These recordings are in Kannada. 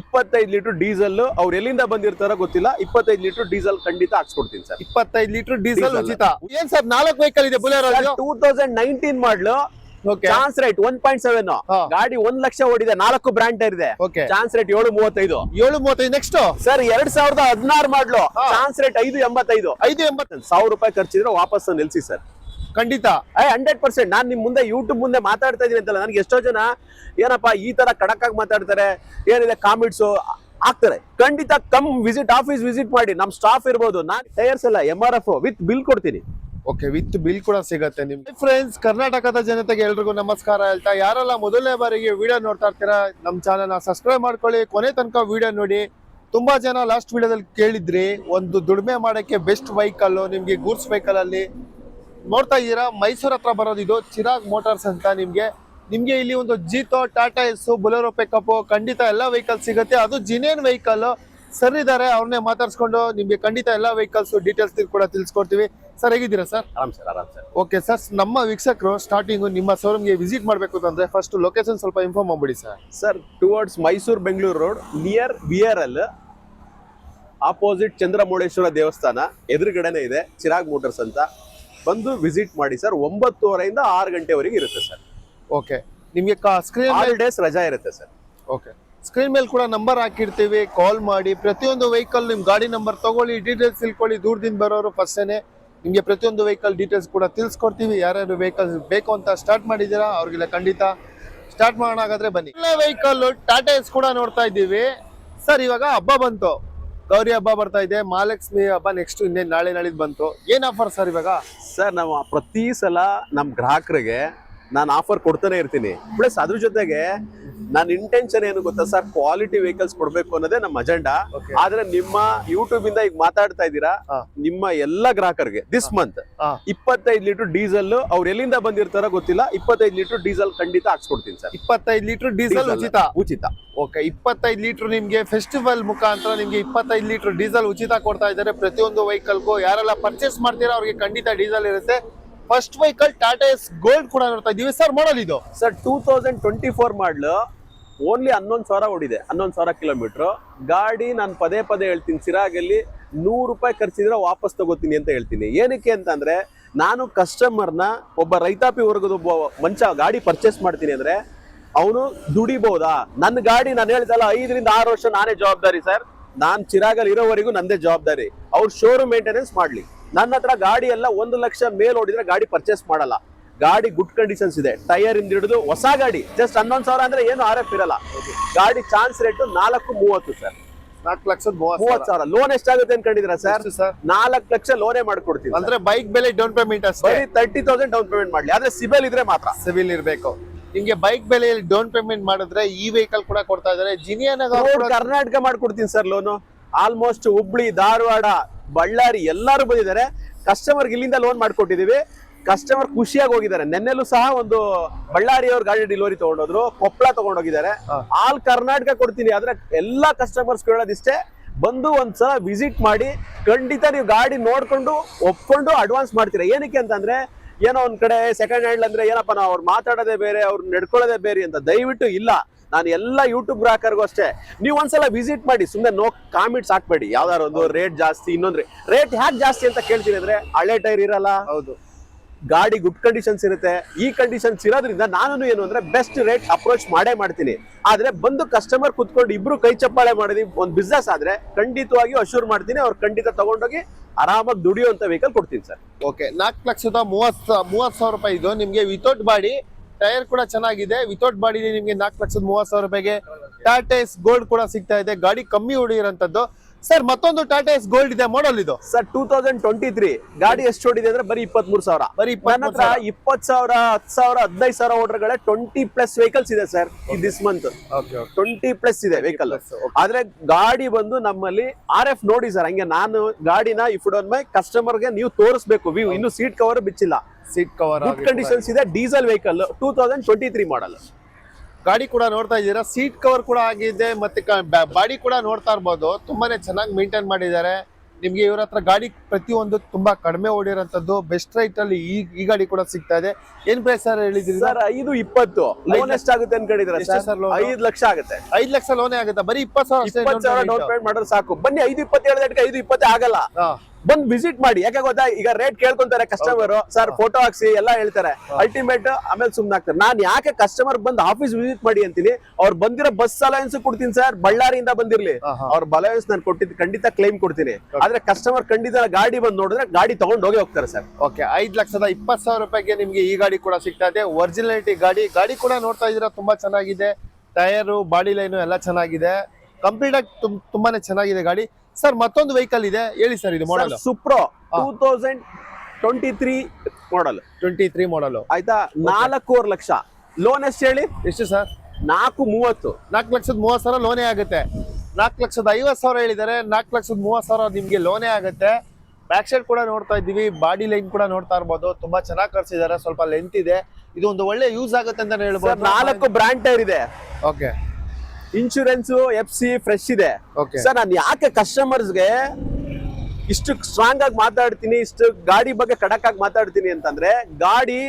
ಇಪ್ಪತ್ತೈದು ಲೀಟರ್ ಡೀಸೆಲ್ ಅವ್ರು ಎಲ್ಲಿಂದ ಬಂದಿರ್ತಾರೋ ಗೊತ್ತಿಲ್ಲ. ಇಪ್ಪತ್ತೈದು ಲೀಟರ್ ಡೀಸೆಲ್ ಖಂಡಿತ ಹಾಕ್ಸ್ಕೊಡ್ತೀನಿ ಸರ್. ಇಪ್ಪತ್ತೈದು ಲೀಟರ್ ಡೀಸೆಲ್ ಉಚಿತ. ಏನ್ ಸರ್ ನಾಲ್ಕು ವೆಹಿಕಲ್ ಇದೆ Bolero two thousand nineteen model. Okay chance rate one point seven. ಗಾಡಿ ಒಂದ್ ಲಕ್ಷ ಓಡಿದೆ ನಾಲ್ಕು ಬ್ರಾಂಡ್ ಇದೆ. ಓಕೆ ಚಾನ್ಸ್ ರೇಟ್ ಏಳು ಮೂವತ್ತೈದು. ಏಳು ಮೂವತ್ತೈದು ನೆಕ್ಸ್ಟ್ ಸರ್ ಎರಡ್ ಸಾವಿರದ ಹದಿನಾರು ಮಾಡ್ಲು. ಚಾನ್ಸ್ ರೇಟ್ ಐದು ಎಂಬತ್ತೈದು. ಐದು ಎಂಬತ್ತೈದು ಸಾವಿರ ರೂಪಾಯಿ ಖರ್ಚಿದ್ರೆ ವಾಪಸ್ ನಿಲ್ಸಿ ಸರ್. ಖಂಡಿತ. ಹಂಡ್ರೆಡ್ ಪರ್ಸೆಂಟ್ ನಾನು ನಿಮ್ಮ ಮುಂದೆ ಯೂಟ್ಯೂಬ್ ಮುಂದೆ ಮಾತಾಡ್ತಾ ಇದೀನಿ ಅಂತಲ್ಲ, ನನಗೆ ಎಷ್ಟೋ ಜನ ಏನಪ್ಪಾ, ಈ ತರ ಕಡಕಾಗಿ ಮಾತಾಡ್ತಾರೆ, ಏನಿದೆ ಕಾಮೆಂಟ್ಸ್ ಆಗ್ತಾರೆ. ಖಂಡಿತ ಕಮ್ ವಿಸಿಟ್ ಆಫೀಸ್ ವಿಸಿಟ್ ಮಾಡಿ ನಮ್ಮ ಸ್ಟಾಫ್ ಇರ್ಬೋದು. ನಾನು ಟೈರ್ಸ್ ಎಲ್ಲ M R F with bill ಕೊಡ್ತೀನಿ. ಓಕೆ ವಿತ್ ಬಿಲ್ ಕೂಡ ಸಿಗತ್ತೆ ನಿಮ್ಗೆ. ಫ್ರೆಂಡ್ಸ್ ಕರ್ನಾಟಕದ ಜನತೆಗೆ ಎಲ್ರಿಗೂ ನಮಸ್ಕಾರ ಹೇಳ್ತಾ, ಯಾರೆಲ್ಲ ಮೊದಲನೇ ಬಾರಿಗೆ ವಿಡಿಯೋ ನೋಡ್ತಾ ಇರ್ತೀರಾ ನಮ್ಮ ಚಾನಲ್ನ ಸಬ್ಸ್ಕ್ರೈಬ್ ಮಾಡ್ಕೊಳ್ಳಿ. ಕೊನೆ ತನಕ ವಿಡಿಯೋ ನೋಡಿ. ತುಂಬಾ ಜನ ಲಾಸ್ಟ್ ವಿಡಿಯೋದಲ್ಲಿ ಕೇಳಿದ್ರಿ, ಒಂದು ದುಡಿಮೆ ಮಾಡಕ್ಕೆ ಬೆಸ್ಟ್ ವೆಹಿಕಲ್ ನಿಮಗೆ ಗೂಡ್ಸ್ ವೆಹಿಕಲ್ ಅಲ್ಲಿ ನೋಡ್ತಾ ಇದ್ದೀರಾ? ಮೈಸೂರ್ ಹತ್ರ ಬರೋದು ಇದು. ಚಿರಾಗ್ ಮೋಟಾರ್ಸ್ ಅಂತ ನಿಮ್ಗೆ. ನಿಮ್ಗೆ ಇಲ್ಲಿ ಒಂದು Jeeto Tata Ace Bolero pickup ಖಂಡಿತ ಎಲ್ಲ ವೆಹಿಕಲ್ ಸಿಗುತ್ತೆ. ಅದು ಜಿನೇನ್ ವೆಹಿಕಲ್ ಸರ್ ಇದಾರೆ ಅವ್ರನ್ನೇ ಮಾತಾಡ್ಸ್ಕೊಂಡು ನಿಮ್ಗೆ ಖಂಡಿತ ಎಲ್ಲ ವೆಹಿಕಲ್ಸ್ ಡೀಟೇಲ್ಸ್ ಕೂಡ ತಿಳಿಸ್ಕೊಡ್ತೀವಿ. ಸರ್ ಹೇಗಿದ್ದೀರಾ ಸರ್ ಆರಾಮ್ ಸರ್ ಆರಾಮ್ ಸರ್ ಓಕೆ ಸರ್ ನಮ್ಮ ವೀಕ್ಷಕರು ಸ್ಟಾರ್ಟಿಂಗ್ ನಿಮ್ಮ ಶೋರೂಮ್ಗೆ ವಿಸಿಟ್ ಮಾಡಬೇಕು ಅಂತಂದ್ರೆ ಫಸ್ಟ್ ಲೊಕೇಶನ್ ಸ್ವಲ್ಪ ಇನ್ಫಾರ್ಮ್ ಮಾಡ್ಬಿಡಿ sir sir towards Mysuru Bengaluru road near V R L opposite Chandramouleshwara ದೇವಸ್ಥಾನ ಎದುರುಗಡೆನೆ ಇದೆ ಚಿರಾಗ್ ಮೋಟರ್ಸ್ ಅಂತ. ಬಂದು ವಿಸಿಟ್ ಮಾಡಿ ಸರ್ ಒಂಬತ್ತುವರೆಯಿಂದ ಆರು ಗಂಟೆವರೆಗೆ ಇರುತ್ತೆ ಸರ್. ಓಕೆ. ನಿಮಗೆ ಸ್ಕ್ರೀನ್ ಆಲ್ ಡೇಸ್ ರಜಾ ಇರುತ್ತೆ ಸರ್. ಓಕೆ. ಸ್ಕ್ರೀನ್ ಮೇಲೆ ಕೂಡ ನಂಬರ್ ಹಾಕಿರ್ತೀವಿ ಕಾಲ್ ಮಾಡಿ. ಪ್ರತಿಯೊಂದು ವೆಹಿಕಲ್ ನಿಮ್ಮ ಗಾಡಿ ನಂಬರ್ ತಗೊಳ್ಳಿ ಡೀಟೇಲ್ಸ್ ತಿಳ್ಕೊಳ್ಳಿ. ದೂರದಿಂದ ಬರೋರು ಫಸ್ಟೇನೆ ನಿಮಗೆ ಪ್ರತಿಯೊಂದು ವೆಹಿಕಲ್ ಡೀಟೇಲ್ಸ್ ಕೂಡ ತಿಳಿಸ್ಕೊಡ್ತೀವಿ. ಯಾರ್ಯಾರು ವೆಹಿಕಲ್ಸ್ ಬೇಕು ಅಂತ ಸ್ಟಾರ್ಟ್ ಮಾಡಿದ್ದೀರಾ ಅವ್ರಿಗೆಲ್ಲ ಖಂಡಿತ ಸ್ಟಾರ್ಟ್ ಮಾಡೋಣ ಹಾಗಾದ್ರೆ ಬನ್ನಿ. ಎಲ್ಲ ವೆಹಿಕಲ್ ಟಾಟಾ ಎಸ್ ಕೂಡ ನೋಡ್ತಾ ಇದ್ದೀವಿ. ಸರ್ ಇವಾಗ ಹಬ್ಬ ಬಂತು. ಗೌರಿ ಹಬ್ಬ ಬರ್ತಾ ಇದೆ, ಮಹಾಲಕ್ಷ್ಮಿ ಹಬ್ಬ ನೆಕ್ಸ್ಟ್ ಇನ್ನೇನು ನಾಳೆ ನಾಳಿದ್ ಬಂತು. ಏನ್ ಆಫರ್ ಸರ್ ಇವಾಗ? ಸರ್ ನಾವು ಪ್ರತಿ ಸಲ ನಮ್ಮ ಗ್ರಾಹಕರಿಗೆ ನಾನು ಆಫರ್ ಕೊಡ್ತಾನೆ ಇರ್ತೀನಿ. ಪ್ಲಸ್ ಅದ್ರ ಜೊತೆಗೆ ನನ್ನ ಇಂಟೆನ್ಷನ್ ಏನು ಗೊತ್ತಾ ಸರ್ ಕ್ವಾಲಿಟಿ ವೆಹಿಕಲ್ಸ್ ಕೊಡ್ಬೇಕು ಅನ್ನೋದೇ ನಮ್ಮ ಅಜೆಂಡಾ ಆದ್ರೆ ನಿಮ್ಮ ಯೂಟ್ಯೂಬ್ ಇಂದ ಈಗ ಮಾತಾಡ್ತಾ ಇದ್ದೀರಾ? ನಿಮ್ಮ ಎಲ್ಲ ಗ್ರಾಹಕರಿಗೆ ದಿಸ್ ಮಂತ್. ಇಪ್ಪತ್ತೈದು ಲೀಟರ್ ಡೀಸೆಲ್ ಅವ್ರು ಎಲ್ಲಿಂದ ಬಂದಿರ್ತಾರೋ ಗೊತ್ತಿಲ್ಲ. ಇಪ್ಪತ್ತೈದು ಲೀಟರ್ ಡೀಸೆಲ್ ಖಂಡಿತ ಹಾಕ್ಸ್ಕೊಡ್ತೀನಿ ಸರ್ ಇಪ್ಪತ್ತೈದು ಲೀಟರ್ ಡೀಸೆಲ್ ಉಚಿತ? ಉಚಿತ. ಓಕೆ ಇಪ್ಪತ್ತೈದು ಲೀಟರ್ ನಿಮ್ಗೆ ಫೆಸ್ಟಿವಲ್ ಮುಖಾಂತರ ನಿಮ್ಗೆ ಇಪ್ಪತ್ತೈದು ಲೀಟರ್ ಡೀಸೆಲ್ ಉಚಿತ ಕೊಡ್ತಾ ಇದ್ದಾರೆ. ಪ್ರತಿಯೊಂದು ವೆಹಿಕಲ್ಗೂ ಯಾರೆಲ್ಲ ಪರ್ಚೇಸ್ ಮಾಡ್ತೀರಾ ಅವ್ರಿಗೆ ಖಂಡಿತ ಡೀಸೆಲ್ ಇರುತ್ತೆ. First vehicle Tata Ace Gold ಕೂಡ ನೋಡ್ತಾ ಇದೀವಿ ಸರ್ ಮಾಡಲ್ ಇದು? Sir two thousand twenty four model. Only ಹನ್ನೊಂದು ಸಾವಿರ ಓಡಿದೆ. ಹನ್ನೊಂದು ಸಾವಿರ ಕಿಲೋಮೀಟ್ರು ಗಾಡಿ ನಾನು ಪದೇ ಪದೇ ಹೇಳ್ತೀನಿ, ಸಿರಾಗಲ್ಲಿ ನೂರು ರೂಪಾಯಿ ಖರ್ಚಿದ್ರೆ ವಾಪಸ್ ತಗೋತೀನಿ ಅಂತ ಹೇಳ್ತೀನಿ. ಏನಕ್ಕೆ ಅಂತಂದ್ರೆ, ನಾನು ಕಸ್ಟಮರ್ನ ಒಬ್ಬ ರೈತಾಪಿ ವರ್ಗದ ಒಬ್ಬ ಮಂಚ ಗಾಡಿ ಪರ್ಚೇಸ್ ಮಾಡ್ತೀನಿ ಅಂದ್ರೆ, ಅವನು ದುಡಿಬಹುದಾ? ನನ್ನ ಗಾಡಿ ನಾನು ಹೇಳ್ದಲ್ಲ, ಐದರಿಂದ ಆರು ವರ್ಷ ನಾನೇ ಜವಾಬ್ದಾರಿ ಸರ್ ನಾನು ಚಿರಾಗಲ್ಲಿ ಇರೋವರೆಗೂ ನಂದೇ ಜವಾಬ್ದಾರಿ. ಅವ್ರು ಶೋರೂಮ್ ಮೇಂಟೆನೆನ್ಸ್ ಮಾಡ್ಲಿ. ನನ್ನ ಹತ್ರ ಗಾಡಿ ಎಲ್ಲ ಒಂದು ಲಕ್ಷ ಮೇಲ್ ಓಡಿದ್ರೆ ಗಾಡಿ ಪರ್ಚೇಸ್ ಮಾಡಲ್ಲ. ಗಾಡಿ ಗುಡ್ ಕಂಡೀಷನ್ಸ್ ಇದೆ. ಟೈರ್ ಇಂದ ಹಿಡಿದು ಹೊಸ ಗಾಡಿ ಜಸ್ಟ್ ಹನ್ನೊಂದು ಸಾವಿರ ಅಂದ್ರೆ ಏನು ಆರ್ ಎಫ್ ಇರಲ್ಲ. ಗಾಡಿ ಚಾನ್ಸ್ ರೇಟ್ ನಾಲ್ಕು ಮೂವತ್ತು ಸರ್ ನಾಲ್ಕು ಲಕ್ಷದ ಮೂವತ್ತು ಸಾವಿರ. ಲೋನ್ ಎಷ್ಟಾಗುತ್ತೆ ಅನ್ಕೊಂಡಿದ್ರ ಸರ್ ಸರ್ ನಾಲ್ಕು ಲಕ್ಷ ಲೋನೇ ಮಾಡ್ಕೊಡ್ತೀವಿ ಅಂದ್ರೆ ಬೈಕ್ ಬೆಲೆ ಡೌನ್ ಪೇಮೆಂಟ್ ಬರೀ ತರ್ಟಿ ತೌಸಂಡ್ ಡೌನ್ ಪೇಮೆಂಟ್ ಮಾಡ್ಲಿ. ಆದ್ರೆ ಸಿವಿಲ್ ಇದ್ರೆ ಮಾತ್ರ. ಸಿವಿಲ್ ಇರಬೇಕು. ನಿಮ್ಗೆ ಬೈಕ್ ಬೆಲೆಯಲ್ಲಿ ಡೌನ್ ಪೇಮೆಂಟ್ ಮಾಡಿದ್ರೆ ಈ ವೆಹಿಕಲ್ ಕೂಡ ಕೊಡ್ತಾ ಇದಾರೆ ಜಿನಿಯಾನಾಗ ಕರ್ನಾಟಕ ಮಾಡ್ಕೊಡ್ತೀನಿ sir loan almost Hubli Dharwad Ballari ಎಲ್ಲರೂ ಬಂದಿದ್ದಾರೆ. ಕಸ್ಟಮರ್ ಇಲ್ಲಿಂದ ಲೋನ್ ಮಾಡಿಕೊಟ್ಟಿದ್ದೀವಿ. ಕಸ್ಟಮರ್ ಖುಷಿಯಾಗಿ ಹೋಗಿದ್ದಾರೆ. ನೆನ್ನೆಲ್ಲೂ ಸಹ ಒಂದು ಬಳ್ಳಾರಿಯವ್ರ ಗಾಡಿ ಡೆಲಿವರಿ ತಗೊಂಡೋದ್ರು. ಕೊಪ್ಪಳ ತಗೊಂಡೋಗಿದ್ದಾರೆ. ಆಲ್ ಕರ್ನಾಟಕ ಕೊಡ್ತೀನಿ. ಆದ್ರೆ ಎಲ್ಲಾ ಕಸ್ಟಮರ್ಸ್ ಕೇಳೋದಿಷ್ಟೇ ಬಂದು ಒಂದ್ಸಲ ವಿಸಿಟ್ ಮಾಡಿ ಖಂಡಿತ ನೀವು ಗಾಡಿ ನೋಡ್ಕೊಂಡು ಒಪ್ಕೊಂಡು ಅಡ್ವಾನ್ಸ್ ಮಾಡ್ತೀರಾ. ಏನಕ್ಕೆ ಅಂತಂದ್ರೆ ಏನೋ ಒಂದ್ ಕಡೆ ಸೆಕೆಂಡ್ ಹ್ಯಾಂಡ್ ಅಂದ್ರೆ ಏನಪ್ಪ ನಾವು ಅವ್ರು ಮಾತಾಡೋದೇ ಬೇರೆ ಅವ್ರು ನಡ್ಕೊಳ್ಳೋದೇ ಬೇರೆ ಅಂತ ದಯವಿಟ್ಟು ಇಲ್ಲ. ನಾನು ಎಲ್ಲ ಯೂಟ್ಯೂಬ್ ಗ್ರಾಹಕರಿಗೂ ಅಷ್ಟೇ ನೀವು ಒಂದ್ಸಲ ವಿಸಿಟ್ ಮಾಡಿ ಸುಮ್ಮನೆ ನೋ ಕಾಮೆಂಟ್ಸ್ ಹಾಕ್ಬೇಡಿ. ಯಾವ್ದಾರು ಒಂದು ರೇಟ್ ಜಾಸ್ತಿ ಇನ್ನೊಂದ್ರೆ ರೇಟ್ ಹ್ಯಾಕ್ ಜಾಸ್ತಿ ಅಂತ ಕೇಳ್ತೀನಿ ಅಂದ್ರೆ ಹಳೆ ಟೈರ್ ಇರಲ್ಲ. ಹೌದು. ಗಾಡಿ ಗುಡ್ ಕಂಡೀಷನ್ಸ್ ಇರುತ್ತೆ. ಈ ಕಂಡೀಷನ್ಸ್ ಇರೋದ್ರಿಂದ ನಾನು ಏನು ಅಂದ್ರೆ ಬೆಸ್ಟ್ ರೇಟ್ ಅಪ್ರೋಚ್ ಮಾಡೇ ಮಾಡ್ತೀನಿ. ಆದ್ರೆ ಬಂದು ಕಸ್ಟಮರ್ ಕುತ್ಕೊಂಡು ಇಬ್ರು ಕೈ ಚಪ್ಪಾಳೆ ಮಾಡಿದ್ವಿ ಒಂದು ಬಿಸ್ನೆಸ್ ಆದ್ರೆ ಖಂಡಿತವಾಗಿ ಅಶೂರ್ ಮಾಡ್ತೀನಿ ಅವ್ರು ಖಂಡಿತ ತಗೊಂಡೋಗಿ ಆರಾಮಾಗಿ ದುಡಿಯುವಂತ ವೆಹಿಕಲ್ ಕೊಡ್ತೀನಿ ಸರ್. ಓಕೆ ನಾಲ್ಕು ಲಕ್ಷದ ಮೂವತ್ತು ಮೂವತ್ತು ಸಾವಿರ ರೂಪಾಯಿ ಇದು. ನಿಮಗೆ ವಿತೌಟ್ ಬಾಡಿ ಟೈರ್ ಕೂಡ ಚೆನ್ನಾಗಿದೆ. ವಿತೌಟ್ ಬಾಡಿ ನಿಮ್ಗೆ ನಾಲ್ಕು ಲಕ್ಷದ ಮೂವತ್ ಸಾವಿರ ರೂಪಾಯಿಗೆ ಟಾಟಾ ಎಸ್ ಗೋಲ್ಡ್ ಕೂಡ ಸಿಗ್ತಾ ಇದೆ. ಗಾಡಿ ಕಮ್ಮಿ ಹೊಡಿರೋಂಥದ್ದು ಸರ್ ಮತ್ತೊಂದು ಟಾಟಾ ಎಸ್ ಗೋಲ್ಡ್ ಇದೆ. ಮಾಡಲ್ ಇದು? Sir two thousand twenty three ಗಾಡಿ ಎಷ್ಟು ಓಡಿದೆ ಅಂದ್ರೆ ಬರೀ ಇಪ್ಪತ್ತ್ ಮೂರು ಸಾವಿರ. ಬರೀ ನನ್ನ ಹತ್ರ ಇಪ್ಪತ್ ಸಾವಿರ ಹತ್ತು ಸಾವಿರ ಹದಿನೈದು ಸಾವಿರ ಓಡರ್ಗಳೇ ಟ್ವೆಂಟಿ ಪ್ಲಸ್ ವೆಹಿಕಲ್ಸ್ ಇದೆ sir this month twenty plus ಇದೆ ವೆಹಿಕಲ್ ಆದ್ರೆ ಗಾಡಿ ಬಂದು ನಮ್ಮಲ್ಲಿ ಆರ್ ಎಫ್ ನೋಡಿ ಸರ್ ಹಂಗೆ ನಾನು ಗಾಡಿನ ಇಫ್ ಡೋನ್ ಮೈ ಕಸ್ಟಮರ್ಗೆ ನೀವು ತೋರಿಸ್ಬೇಕು. ಇನ್ನು ಸೀಟ್ ಕವರ್ ಬಿಚ್ಚಿಲ್ಲ. ಸೀಟ್ ಕವರ್ ಗುಡ್ ಕಂಡೀಷನ್ಸ್ ಇದೆ. Diesel vehicle two thousand twenty three model ಗಾಡಿ ಕೂಡ ನೋಡ್ತಾ ಇದ್ದೀರಾ? ಸೀಟ್ ಕವರ್ ಕೂಡ ಆಗಿದೆ ಮತ್ತೆ ಬಾಡಿ ಕೂಡ ನೋಡ್ತಾ ಇರ್ಬೋದು. ತುಂಬಾನೇ ಚೆನ್ನಾಗಿ ಮೇಂಟೈನ್ ಮಾಡಿದ್ದಾರೆ. ನಿಮ್ಗೆ ಇವ್ರ ಹತ್ರ ಗಾಡಿ ಪ್ರತಿಯೊಂದು ತುಂಬಾ ಕಡಿಮೆ ಓಡಿರೋಂಥದ್ದು. ಬೆಸ್ಟ್ ರೈಟ್ ಅಲ್ಲಿ ಈ ಈ ಗಾಡಿ ಕೂಡ ಸಿಗ್ತಾ ಇದೆ. ಏನ್ ಪ್ರೈಸ್ ಸರ್ ಹೇಳಿದ್ರಿ ಸರ್ ಐದು ಇಪ್ಪತ್ತು. ಲೋನ್ ಎಷ್ಟಾಗುತ್ತೆ ಅನ್ಕೊಂಡಿದ್ರೆ ಎಷ್ಟು ಲೋನ್? ಐದು ಲಕ್ಷ ಆಗುತ್ತೆ. ಐದು ಲಕ್ಷ ಲೋನೇ ಆಗುತ್ತೆ. ಬರೀ ಇಪ್ಪತ್ತು ಸಾವಿರ ಡೌನ್. ಪೇಮೆಂಟ್ ಮಾಡಿದ್ರೆ ಸಾಕು. ಬನ್ನಿ ಐದು ಇಪ್ಪತ್ತು ಹೇಳಿದಕ್ಕೆ ಐದು ಇಪ್ಪತ್ತೇ ಆಗಲ್ಲ. ಬಂದ್ ವಿಸಿಟ್ ಮಾಡಿ. ಯಾಕೆ ಗೊತ್ತಾ? ಈಗ ರೇಟ್ ಕೇಳ್ಕೊಂತಾರೆ ಕಸ್ಟಮರ್ ಸರ್ ಫೋಟೋ ಹಾಕ್ಸಿ ಎಲ್ಲ ಹೇಳ್ತಾರೆ. ಅಲ್ಟಿಮೇಟ್ ಆಮೇಲೆ ಸುಮ್ನೆ ಆಗ್ತಾರೆ ನಾನ್ ಯಾಕೆ ಕಸ್ಟಮರ್ ಬಂದ್ ಆಫೀಸ್ ವಿಸಿಟ್ ಮಾಡಿ ಅಂತೀನಿ? ಅವ್ರು ಬಂದಿರೋ ಬಸ್ ಅಲಯನ್ಸ್ ಕೊಡ್ತೀನಿ ಸರ್ ಬಳ್ಳಾರಿಯಿಂದ ಬಂದಿರ್ಲಿ. ಅವ್ರ ಬಲಯನ್ಸ್ ನಾನು ಕೊಟ್ಟಿದ್ದು ಖಂಡಿತ ಕ್ಲೈಮ್ ಕೊಡ್ತೀನಿ. ಆದ್ರೆ ಕಸ್ಟಮರ್ ಖಂಡಿತ ಗಾಡಿ ಬಂದ್ ನೋಡಿದ್ರೆ ಗಾಡಿ ತಗೊಂಡ್ ಹೋಗಿ ಹೋಗ್ತಾರೆ ಸರ್ ಓಕೆ ಐದ್ ಲಕ್ಷದ ಇಪ್ಪತ್ತು ಸಾವಿರ ರೂಪಾಯಿಗೆ ನಿಮ್ಗೆ ಈ ಗಾಡಿ ಕೂಡ ಸಿಗ್ತಾ ಇದೆ. ಒರಿಜಿನಾಲಿಟಿ ಗಾಡಿ. ಗಾಡಿ ಕೂಡ ನೋಡ್ತಾ ಇದ್ದೀರಾ? ತುಂಬಾ ಚೆನ್ನಾಗಿದೆ. ಟೈರು ಬಾಡಿ ಲೈನು ಎಲ್ಲ ಚೆನ್ನಾಗಿದೆ. ಕಂಪ್ಲೀಟ್ ಆಗಿ ತುಂಬಾನೇ ಚೆನ್ನಾಗಿದೆ ಗಾಡಿ. ಸರ್ ಮತ್ತೊಂದು ವೆಹಿಕಲ್ ಇದೆ. ಹೇಳಿ ಸರ್ ಇದು model Supro two thousand twenty three model twenty three model ಆಯ್ತಾ? ನಾಲ್ಕೂವರೆ ಲಕ್ಷ. ಲೋನ್ ಎಷ್ಟು ಹೇಳಿ? ಎಷ್ಟು ಸರ್? ನಾಲ್ಕು ಮೂವತ್ತು. ನಾಲ್ಕು ಲಕ್ಷದ ಮೂವತ್ತು ಸಾವಿರ ಲೋನೇ ಆಗುತ್ತೆ. ನಾಲ್ಕು ಲಕ್ಷದ ಐವತ್ತು ಸಾವಿರ ಹೇಳಿದ್ದಾರೆ ನಾಲ್ಕು ಲಕ್ಷದ ಮೂವತ್ತು ಸಾವಿರ ನಿಮಗೆ ಲೋನೇ ಆಗುತ್ತೆ. ಬ್ಯಾಕ್ ಸೈಡ್ ಕೂಡ ನೋಡ್ತಾ ಇದ್ದೀವಿ. ಬಾಡಿ ಲೈನ್ ಕೂಡ ನೋಡ್ತಾ ಇರ್ಬೋದು. ತುಂಬಾ ಚೆನ್ನಾಗಿ ಕರ್ಸಿದ್ದಾರೆ ಸ್ವಲ್ಪ ಲೆಂತ್ ಇದೆ. ಇದು ಒಂದು ಒಳ್ಳೆ ಯೂಸ್ ಆಗುತ್ತೆ ಅಂತ ಹೇಳ್ಬೋದು. ನಾಲ್ಕು ಬ್ರ್ಯಾಂಡ್ ಟೈರ್ ಇದೆ. Okay insurance F C fresh ಇದೆ. ಸರ್ ನಾನು ಯಾಕೆ ಕಸ್ಟಮರ್ಸ್ಗೆ ಇಷ್ಟು ಸ್ಟ್ರಾಂಗ್ ಆಗಿ ಮಾತಾಡ್ತೀನಿ ಇಷ್ಟು ಗಾಡಿ ಬಗ್ಗೆ ಖಡಕ್ ಆಗಿ ಮಾತಾಡ್ತೀನಿ ಅಂತಂದ್ರೆ ಗಾಡಿ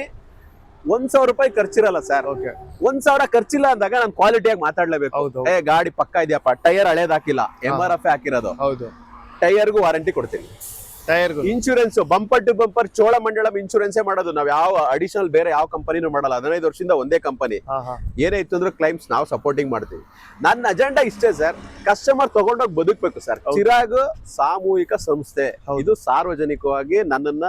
ಒಂದ್ ಸಾವಿರ ರೂಪಾಯಿ ಖರ್ಚಿರಲ್ಲ ಸರ್ ಒಂದ್ ಸಾವಿರ ಖರ್ಚಿಲ್ಲ ಅಂದಾಗ ನಾನು ಕ್ವಾಲಿಟಿಯಾಗಿ ಮಾತಾಡ್ಲೇಬೇಕು. ಏ ಗಾಡಿ ಪಕ್ಕ ಇದೆಯಪ್ಪ ಟೈರ್ ಹಳೇದಾಕಿಲ್ಲ ಎಂ ಆರ್ ಎಫ್ ಹಾಕಿರೋದು. ಹೌದು. ಟೈರ್ಗೂ ವಾರಂಟಿ ಕೊಡ್ತೀನಿ. Insurance bumper to bumper Chola Mandala ಇನ್ಶೂರೆನ್ಸೇ ಮಾಡೋದು. ನಾವ್ ಯಾವ ಅಡಿಷನಲ್ ಬೇರೆ ಯಾವ ಕಂಪನಿನೂ ಮಾಡಲ್ಲ. ಹದಿನೈದು ವರ್ಷದಿಂದ ಒಂದೇ ಕಂಪನಿ ಏನೇ ಇತ್ತು ಅಂದ್ರೆ ಕ್ಲೈಮ್ಸ್ ನಾವು ಸಪೋರ್ಟಿಂಗ್ ಮಾಡ್ತೀವಿ. ನನ್ನ ಅಜೆಂಡಾ ಇಷ್ಟೇ ಸರ್ ಕಸ್ಟಮರ್ ತಗೊಂಡೋಗಿ ಬದುಕಬೇಕು ಸರ್ ಚಿರಾಗ್ ಸಾಮೂಹಿಕ ಸಂಸ್ಥೆ. ಇದು ಸಾರ್ವಜನಿಕವಾಗಿ ನನ್ನನ್ನ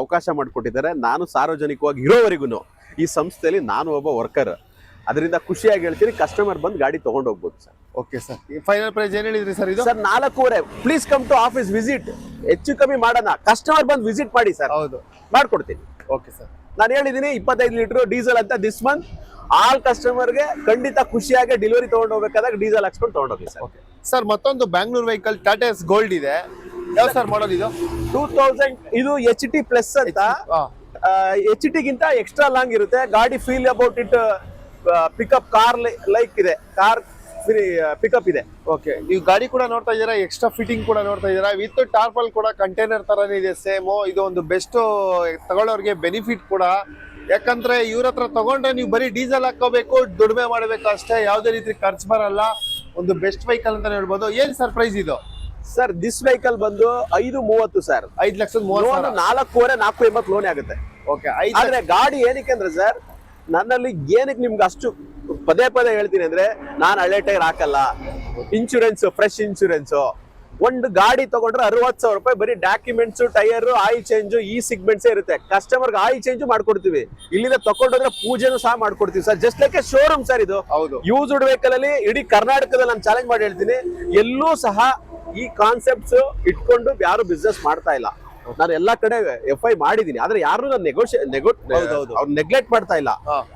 ಅವಕಾಶ ಮಾಡಿಕೊಟ್ಟಿದ್ದಾರೆ. ನಾನು ಸಾರ್ವಜನಿಕವಾಗಿ ಇರೋವರೆಗೂ ಈ ಸಂಸ್ಥೆಯಲ್ಲಿ ನಾನು ಒಬ್ಬ ವರ್ಕರ್ ಅದರಿಂದ ಖುಷಿಯಾಗಿ ಹೇಳ್ತೀನಿ ಕಸ್ಟಮರ್ ಬಂದು ಗಾಡಿ ತಗೊಂಡು ಹೋಗ್ಬೋದು sir. Okay sir final price ಏನು ಹೇಳಿದ್ರಿ ಸರ್ ಇದು? ಸರ್ ನಾಲ್ಕೂವರೆ. Please come to office visit ಹೆಚ್ಚು ಕಮ್ಮಿ ಮಾಡೋಣ. ಕಸ್ಟಮರ್ ಬಂದು ವಿಸಿಟ್ ಮಾಡಿ ಸರ್. ಹೌದು. ಮಾಡ್ಕೊಡ್ತೀನಿ. ಓಕೆ ಸರ್ ನಾನು ಹೇಳಿದ್ದೀನಿ ಇಪ್ಪತ್ತೈದು ಲೀಟರ್ ಡೀಸೆಲ್ ಅಂತ ದಿಸ್ ಮಂತ್ ಆಲ್ ಕಸ್ಟಮರ್ಗೆ ಖಂಡಿತ ಖುಷಿಯಾಗಿ ಡೆಲಿವರಿ ತೊಗೊಂಡು ಹೋಗ್ಬೇಕಾದಾಗ ಡೀಸೆಲ್ ಹಾಕ್ಸ್ಕೊಂಡು ತಗೊಂಡೋಗಿ ಸರ್. ಓಕೆ ಸರ್ ಮತ್ತೊಂದು Bangalore vehicle Tata Ace Gold ಇದೆ. ಯಾವ ಸರ್ ಮಾಡಲ್ ಇದು? ಟೂ ತೌಸಂಡ್ ಇದು ಎಚ್ ಟಿ ಪ್ಲಸ್ ಅಂತ ಎಚ್ ಟಿಗಿಂತ ಎಕ್ಸ್ಟ್ರಾ ಲಾಂಗ್ ಇರುತ್ತೆ. ಗಾಡಿ feel about it pickup car like ಇದೆ. ಕಾರ್ ಪಿಕಪ್ ಇದೆ. ಓಕೆ ನೀವು ಗಾಡಿ ಕೂಡ ನೋಡ್ತಾ ಇದ್ದೀರಾ? ಎಕ್ಸ್ಟ್ರಾ ಫಿಟ್ಟಿಂಗ್ ಕೂಡ ನೋಡ್ತಾ ಇದ್ದೀರಾ? ವಿತ್ ಟಾರ್ಪಲ್ ಕೂಡ ಕಂಟೈನರ್ ತರನೇ ಇದೆ ಸೇಮು ಇದು ಒಂದು ಬೆಸ್ಟ್ ತಗೊಳ್ಳೋರಿಗೆ ಬೆನಿಫಿಟ್ ಕೂಡ. ಯಾಕಂದ್ರೆ ಇವ್ರ ಹತ್ರ ತಗೊಂಡ್ರೆ ನೀವು ಬರೀ ಡೀಸೆಲ್ ಹಾಕೋಬೇಕು ದುಡಿಮೆ ಮಾಡಬೇಕು ಅಷ್ಟೇ. ಯಾವುದೇ ರೀತಿ ಖರ್ಚು ಬರಲ್ಲ. ಒಂದು ಬೆಸ್ಟ್ ವೆಹಿಕಲ್ ಅಂತ ಹೇಳ್ಬೋದು. ಏನ್ ಸರ್ಪ್ರೈಸ್ ಇದು? ಸರ್ ದಿಸ್ ವೆಹಿಕಲ್ ಬಂದು ಐದು ಮೂವತ್ತು ಸರ್ ಐದು ಲಕ್ಷದ ಮೂವತ್ತು ನಾಲ್ಕೂವರೆ ನಾಲ್ಕು ಎಂಬತ್ತು ಲೋನ್ ಆಗುತ್ತೆ. ಓಕೆ ಆದ್ರೆ ಗಾಡಿ ಏನಕ್ಕೆ ಅಂದ್ರೆ ಸರ್ ನನ್ನಲ್ಲಿ ಏನಕ್ಕೆ ನಿಮ್ಗೆ ಅಷ್ಟು ಪದೇ ಪದೇ ಹೇಳ್ತೀನಿ ಅಂದ್ರೆ ನಾನು ಹಳೆ ಟೈರ್ ಹಾಕಲ್ಲ. ಇನ್ಶೂರೆನ್ಸ್ ಫ್ರೆಶ್ ಇನ್ಶೂರೆನ್ಸ್ ಒಂದು ಗಾಡಿ ತಗೊಂಡ್ರೆ ಅರವತ್ತು ಸಾವಿರ ರೂಪಾಯಿ ಬರೀ ಡಾಕ್ಯುಮೆಂಟ್ಸ್ ಟೈರ್ ಆಯಿಲ್ ಚೇಂಜ್ ಈ ಸಿಗ್ಮೆಂಟ್ಸೇ ಇರುತ್ತೆ ಕಸ್ಟಮರ್ಗೆ ಆಯಿಲ್ ಚೇಂಜ್ ಮಾಡ್ಕೊಡ್ತೀವಿ. ಇಲ್ಲಿಂದ ತಗೊಂಡೋದ್ರೆ ಪೂಜೆನೂ ಸಹ ಮಾಡ್ಕೊಡ್ತೀವಿ. Sir just like a showroom sir ಇದು. ಹೌದು. ಯೂಸ್ಡ್ ವೆಹಿಕಲ್ ಅಲ್ಲಿ ಇಡೀ ಕರ್ನಾಟಕದಲ್ಲಿ ನಾನು ಚಾಲೆಂಜ್ ಮಾಡಿ ಹೇಳ್ತೀನಿ. ಎಲ್ಲೂ ಸಹ ಈ ಕಾನ್ಸೆಪ್ಟ್ಸ್ ಇಟ್ಕೊಂಡು ಯಾರು ಬಿಸ್ನೆಸ್ ಮಾಡ್ತಾ ಇಲ್ಲ. ನಾನು ಎಲ್ಲಾ ಕಡೆ ಎಫ್ ಐ ಮಾಡಿದೀನಿ. ಆದ್ರೆ ಯಾರು ನಾನು. ಅವ್ರು ನೆಗ್ಲೆಕ್ಟ್ ಮಾಡ್ತಾ ಇಲ್ಲ.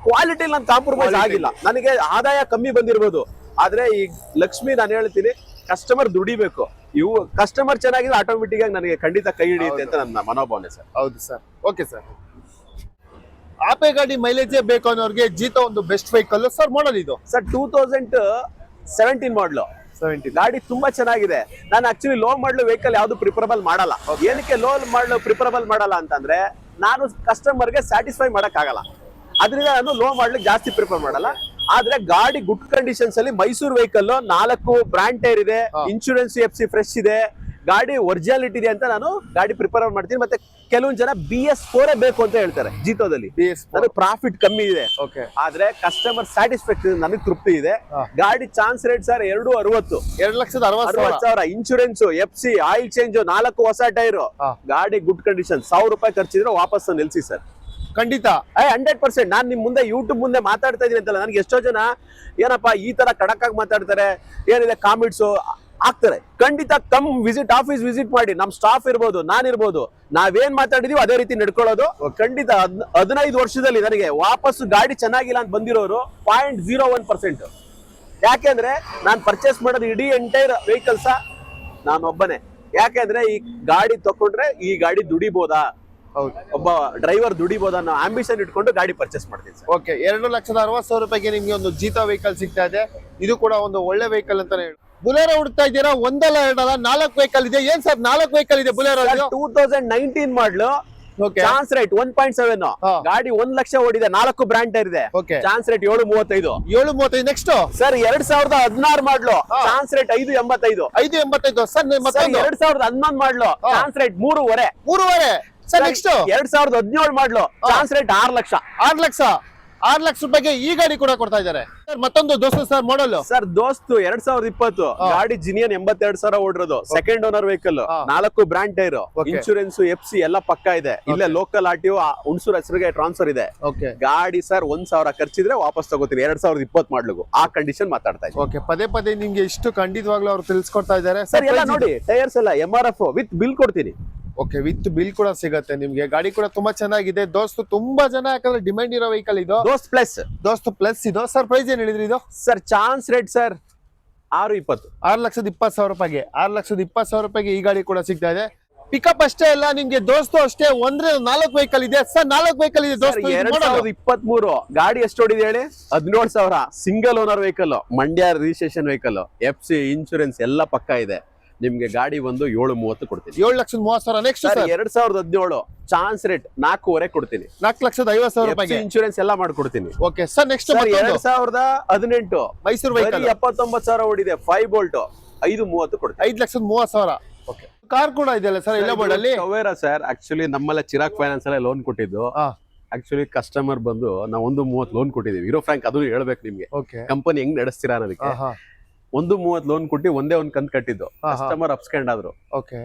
ಕ್ವಾಲಿಟಿ ನಾನು ಕಾಂಪ್ರಮೈಸ್. ಆಗಿಲ್ಲ. ನನಗೆ ಆದಾಯ ಕಮ್ಮಿ ಬಂದಿರ್ಬೋದು. ಆದ್ರೆ ಈ ಲಕ್ಷ್ಮಿ ನಾನು ಹೇಳ್ತೀನಿ ಕಸ್ಟಮರ್ ದುಡಿಬೇಕು. ಇವು ಕಸ್ಟಮರ್ ಚೆನ್ನಾಗಿದ್ರೆ ಆಟೋಮೆಟಿಕ್ ಆಗಿ ನನಗೆ ಖಂಡಿತ ಕೈ ಹಿಡಿಯುತ್ತೆ ಅಂತ ನನ್ನ ಮನೋಭಾವನೆ ಸರ್. ಹೌದು ಸರ್. Okay sir. ಆಪೆ ಗಾಡಿ ಮೈಲೇಜೇ ಬೇಕು ಅನ್ನೋರಿಗೆ ಜೀತ ಒಂದು ಬೆಸ್ಟ್ ವೆಹಿಕಲ್ ಸರ್ ಮಾಡಲ್ ಇದು. Sir two thousand seventeen model ಗಾಡಿ ತುಂಬಾ ಚೆನ್ನಾಗಿದೆ. ನಾನು ಆಕ್ಚುಲಿ ಲೋ ಮಾಡಲು ವೆಹಿಕಲ್ ಯಾವ್ದು ಪ್ರಿಫರಬಲ್ ಮಾಡಲ್ಲ. ಏನಕ್ಕೆ ಲೋ ಮಾಡಲು ಪ್ರಿಫರಬಲ್ ಮಾಡಲ್ಲ ಅಂತಂದ್ರೆ ನಾನು ಕಸ್ಟಮರ್ಗೆ ಸ್ಯಾಟಿಸ್ಫೈ ಮಾಡಕ್ ಆಗಲ್ಲ ಅದರಿಂದ ನಾನು ಲೋ ಮಾಡ್ಲಿಕ್ಕೆ ಜಾಸ್ತಿ ಪ್ರಿಫರ್ ಮಾಡಲ್ಲ. ಆದ್ರೆ ಗಾಡಿ ಗುಡ್ ಕಂಡೀಷನ್ಸ್ ಅಲ್ಲಿ ಮೈಸೂರು ವೆಹಿಕಲ್ ನಾಲ್ಕು ಬ್ರಾಂಡ್ ಟೈರ್ ಇದೆ. ಇನ್ಶೂರೆನ್ಸ್ ಎಫ್ ಸಿ ಫ್ರೆಶ್ ಇದೆ ಗಾಡಿ ಒರಿಜಿನಾಲಿಟಿ ಇದೆ ಅಂತ ನಾನು ಗಾಡಿ ಪ್ರಿಪೇರ್ ಮಾಡ್ತೀನಿ. ಮತ್ತೆ ಕೆಲವೊಂದು ಜನ ಬಿ ಎಸ್ ಫೋರೇ ಬೇಕು ಅಂತ ಹೇಳ್ತಾರೆ ಜೀತೋದಲ್ಲಿ ಪ್ರಾಫಿಟ್ ಕಮ್ಮಿ ಇದೆ. ಓಕೆ ಆದ್ರೆ ಕಸ್ಟಮರ್ ಸ್ಯಾಟಿಸ್ಫ್ಯಾಕ್ಷನ್ ನನಗೆ ತೃಪ್ತಿ ಇದೆ. ಗಾಡಿ ಚಾನ್ಸ್ ರೇಟ್ ಸರ್ ಎರಡು ಅರವತ್ತು. ಎರಡು ಲಕ್ಷದ ಅರವತ್ತು ಸಾವಿರ. ಸಾವಿರ. Insurance F C oil change ನಾಲ್ಕು ಹೊಸ ಟೈರ್. ಗಾಡಿ ಗುಡ್ ಕಂಡೀಷನ್ ಸಾವಿರ ರೂಪಾಯಿ ಖರ್ಚಿದ್ರೆ ವಾಪಸ್ ನಿಲ್ಸಿ ಸರ್. ಖಂಡಿತ. ಐ ಹಂಡ್ರೆಡ್ ಪರ್ಸೆಂಟ್ ನಾನ್ ನಿಮ್ ಮುಂದೆ ಯೂಟ್ಯೂಬ್ ಮುಂದೆ ಮಾತಾಡ್ತಾ ಇದೀನಿ ಅಂತಲ್ಲ. ನನಗೆ ಎಷ್ಟೋ ಜನ ಏನಪ್ಪಾ ಈ ತರ ಕಡಕ್ ಆಗಿ ಮಾತಾಡ್ತಾರೆ. ಏನಿದೆ ಕಾಮೆಂಟ್ಸ್ ಆಗ್ತಾರೆ ಖಂಡಿತ ಕಮ್ ವಿಸಿಟ್ ಆಫೀಸ್ ವಿಸಿಟ್ ಮಾಡಿ ನಮ್ ಸ್ಟಾಫ್ ಇರ್ಬೋದು ನಾನಿರ್ಬೋದು ನಾವೇನ್ ಮಾತಾಡಿದೀವಿ ಅದೇ ರೀತಿ ನಡ್ಕೊಳ್ಳೋದು. ಖಂಡಿತ ಹದ್- ಹದಿನೈದು ವರ್ಷದಲ್ಲಿ ನನಗೆ ವಾಪಸ್ ಗಾಡಿ ಚೆನ್ನಾಗಿಲ್ಲ ಅಂತ ಬಂದಿರೋರು ಪಾಯಿಂಟ್ ಜೀರೋ ಒನ್ ಪರ್ಸೆಂಟ್ ಯಾಕೆಂದ್ರೆ ನಾನು ಪರ್ಚೇಸ್ ಮಾಡೋದು ಇಡೀ ಎಂಟೈರ್ ವೆಹಿಕಲ್ಸ ನಾನೊಬ್ಬನೇ. ಯಾಕೆಂದ್ರೆ ಈ ಗಾಡಿ ತಕೊಂಡ್ರೆ ಈ ಗಾಡಿ ದುಡಿಬೋದಾ? ಹೌದು. ಒಬ್ಬ ಡ್ರೈವರ್ ದುಡಿಬೋದಾ ಅನ್ನೋ ಆಂಬಿಷನ್ ಇಟ್ಕೊಂಡು ಗಾಡಿ ಪರ್ಚೇಸ್ ಮಾಡ್ತೀನಿ ಸರ್. ಓಕೆ ಎರಡು ಲಕ್ಷದ ಅರವತ್ತು ಸಾವಿರ ರೂಪಾಯಿಗೆ ನಿಮಗೆ ಒಂದು ಜೀತ ವೆಹಿಕಲ್ ಸಿಗ್ತಾ ಇದೆ. ಇದು ಕೂಡ ಒಂದು ಒಳ್ಳೆ ವೆಹಿಕಲ್ ಅಂತಾನೆ ಹೇಳಿ ಬುಲೆರೋ ಹುಡುಕ್ತಾ ಇದ್ದೀರಾ? ಒಂದಲ್ಲ ಎರಡಲ್ಲ? ನಾಲ್ಕು ವೆಹಿಕಲ್ ಇದೆ. ಏನ್ ಸರ್ ನಾಲ್ಕು ವೆಹಿಕಲ್ ಇದೆ Bolero two thousand nineteen model okay chance rate one point seven. ಗಾಡಿ ಒಂದ್ ಲಕ್ಷ ಓಡಿದೆ ನಾಲ್ಕು ಬ್ರಾಂಡ್ ಇದೆ. ಓಕೆ ಚಾನ್ಸ್ ರೇಟ್ ಏಳು ಮೂವತ್ತೈದು. ಏಳು ಮೂವತ್ತೈದು ನೆಕ್ಸ್ಟ್ ಸರ್ ಎರಡ್ ಸಾವಿರದ ಹದಿನಾರು ಮಾಡ್ಲು. ಚಾನ್ಸ್ ರೇಟ್ ಐದು ಎಂಬತ್ತೈದು. ಐದು ಎಂಬತ್ತೈದು. ಸರ್ ಎರಡ್ ಸಾವಿರದ ಹನ್ನೊಂದು ಮಾಡ್ಲು. ಚಾನ್ಸ್ ರೇಟ್ ಮೂರುವರೆ. ಮೂರುವರೆ. ಸರ್ ನೆಕ್ಸ್ಟ್ ಎರಡ್ ಸಾವಿರದ ಹದಿನೇಳು ಮಾಡ್ಲು. ಚಾನ್ಸ್ ರೇಟ್ ಆರ್ ಲಕ್ಷ. ಆರ್ ಲಕ್ಷ. ಆರ್ ಲಕ್ಷ ರೂಪಾಯಿಗೆ ಈ ಗಾಡಿ ಕೂಡ ಕೊಡ್ತಾ ಇದ್ದಾರೆ. ಸರ್ ಮತ್ತೊಂದು ದೋಸ್ತು ಸರ್ ಮಾಡಲ್ ಸರ್ ದೋಸ್ತು ಎರಡ್ ಸಾವಿರದ ಇಪ್ಪತ್ತು. ಗಾಡಿ ಜಿನಿಯನ್ ಎಂಬತ್ತೆರಡು ಸಾವಿರ ಓಡಿರೋದು. ಸೆಕೆಂಡ್ ಓನರ್ ವೆಹಿಕಲ್ ನಾಲ್ಕು brand tyre. Insurance F C ಎಲ್ಲ ಪಕ್ಕ ಇದೆ. ಇಲ್ಲೇ ಲೋಕಲ್ ಆರ್ ಟಿ ಹುಣಸೂರ್ ಹೆಸರಿಗೆ ಟ್ರಾನ್ಸ್ಫರ್ ಇದೆ. ಓಕೆ. ಗಾಡಿ ಸರ್ ಒಂದ್ ಸಾವಿರ ಖರ್ಚಿದ್ರೆ ವಾಪಸ್ ತಗೋತೀನಿ. ಎರಡ್ ಸಾವಿರದ ಇಪ್ಪತ್ತು ಮಾಡ್ಲಿಗೂ. ಆ ಕಂಡೀಷನ್ ಮಾತಾಡ್ತಾ ಇದ್ದೀನಿ. ಓಕೆ. ಪದೇ ಪದೇ ನಿಮ್ಗೆ ಇಷ್ಟು ಖಂಡಿತವಾಗ್ಲೂ ಅವ್ರು ತಿಳಿಸ್ಕೊಡ್ತಾ ಇದ್ದಾರೆ. ಸರ್ ಎಲ್ಲ ನೋಡಿ ಟೈರ್ಸ್ ಎಲ್ಲ M R F with bill ಕೊಡ್ತೀನಿ. ಓಕೆ ವಿತ್ ಬಿಲ್ ಕೂಡ ಸಿಗತ್ತೆ ನಿಮ್ಗೆ. ಗಾಡಿ ಕೂಡ ತುಂಬಾ ಚೆನ್ನಾಗಿದೆ. ದೋಸ್ತು ತುಂಬಾ ಜನ ಯಾಕಂದ್ರೆ ಡಿಮ್ಯಾಂಡ್ ಇರೋ ವೆಹಿಕಲ್ ಇದು. ದೋಸ್ತ್ ಪ್ಲಸ್ ದೋಸ್ತು ಪ್ಲಸ್ ಇದು. ಸರ್ ಪ್ರೈಸ್ ಏನ್ ಹೇಳಿದ್ರಿ ಇದು? ಸರ್ ಚಾನ್ಸ್ ರೇಟ್ ಸರ್ ಆರು ಇಪ್ಪತ್ತು ಆರು ಲಕ್ಷದ ಇಪ್ಪತ್ತು ಸಾವಿರ ರೂಪಾಯಿಗೆ. ಆರು ಲಕ್ಷದ ಇಪ್ಪತ್ತು ಸಾವಿರ ರೂಪಾಯಿಗೆ ಈ ಗಾಡಿ ಕೂಡ ಸಿಗ್ತಾ ಇದೆ. ಪಿಕಪ್ ಅಷ್ಟೇ ಅಲ್ಲ ನಿಮ್ಗೆ ದೋಸ್ತು ಅಷ್ಟೇ ಒಂದ್ರೆ ನಾಲ್ಕು ವೆಹಿಕಲ್ ಇದೆ. ಸರ್ ನಾಲ್ಕು ವೆಹಿಕಲ್ ಇದೆ ದೋಸ್ತು ಎರಡ್ ಸಾವಿರದ ಇಪ್ಪತ್ತ್ ಮೂರು ಗಾಡಿ ಎಷ್ಟು ಹೊಡಿದೆ ಹೇಳಿ? ಹದಿನೇಳು ಸಾವಿರ. Single owner vehicle Mandya registration vehicle F C insurance ಎಲ್ಲ ಪಕ್ಕ ಇದೆ. ನಿಮ್ಗೆ ಗಾಡಿ ಬಂದು ಏಳು ಮೂವತ್ತು ಕೊಡ್ತೀನಿ. ಏಳು ಲಕ್ಷದ ಮೂವತ್ತು ಸಾವಿರ ನೆಕ್ಸ್ಟ್ ಎರಡ್ ಸಾವಿರದ ಹದಿನೇಳು ಚಾನ್ಸ್ ರೇಟ್ ನಾಲ್ಕೂವರೆ ಕೊಡ್ತೀನಿ. ನಾಲ್ಕು ಲಕ್ಷದ ಐವತ್ತು ಸಾವಿರ ರೂಪಾಯಿ ಇನ್ಶೂರೆನ್ಸ್ ಎಲ್ಲ ಮಾಡ್ಕೊಡ್ತೀನಿ. ಓಕೆ ಸರ್ ನೆಕ್ಸ್ಟ್ ಎರಡ್ ಸಾವಿರದ ಹದಿನೆಂಟು. ಮೈಸೂರು ವೆಹಿಕಲ್ ಎಪ್ಪತ್ತೊಂಬತ್ತು ಸಾವಿರ ಓಡಿದೆ ಫೈವ್ ಬೋಲ್ಟ್ ಐದು ಮೂವತ್ತು ಕೊಡ್ತೀನಿ. ಐದು ಲಕ್ಷದ ಮೂವತ್ತು ಸಾವಿರ. ಓಕೆ ಕಾರ್ ಕೂಡ ಇದೆಯಲ್ಲ ಸರ್ ಎಲ್ಲ ಬೋರ್ಡ್ ಅಲ್ಲಿ? ಟವೇರಾ ಸರ್ ಆಕ್ಚುಲಿ ನಮ್ಮಲ್ಲ ಚಿರಾಗ್ ಫೈನಾನ್ಸ್ ಅಲ್ಲೇ ಲೋನ್ ಕೊಟ್ಟಿದ್ದು. ಆಕ್ಚುಲಿ ಕಸ್ಟಮರ್ ಬಂದು ನಾವು ಒಂದು ಮೂವತ್ತು ಲೋನ್ ಕೊಟ್ಟಿದ್ದೀವಿ. ಹೀರೋ ಫ್ರಾಂಕ್ ಅದು ಹೇಳ್ಬೇಕು ನಿಮ್ಗೆ. ಓಕೆ ಕಂಪನಿ ಹೆಂಗ್ ನಡೆಸ್ತೀರಾ ಅನ್ನೋದಕ್ಕೆ. ಒಂದು ಮೂವತ್ತು ಲೋನ್ ಕೊಟ್ಟು ಒಂದೇ ಒಂದು ಕಂತ್ ಕಟ್ಟಿದ್ದು. ಕಸ್ಟಮರ್ ಅಪ್ಸ್ಕ್ಯಾಂಡ್ ಆದ್ರು. ಓಕೆ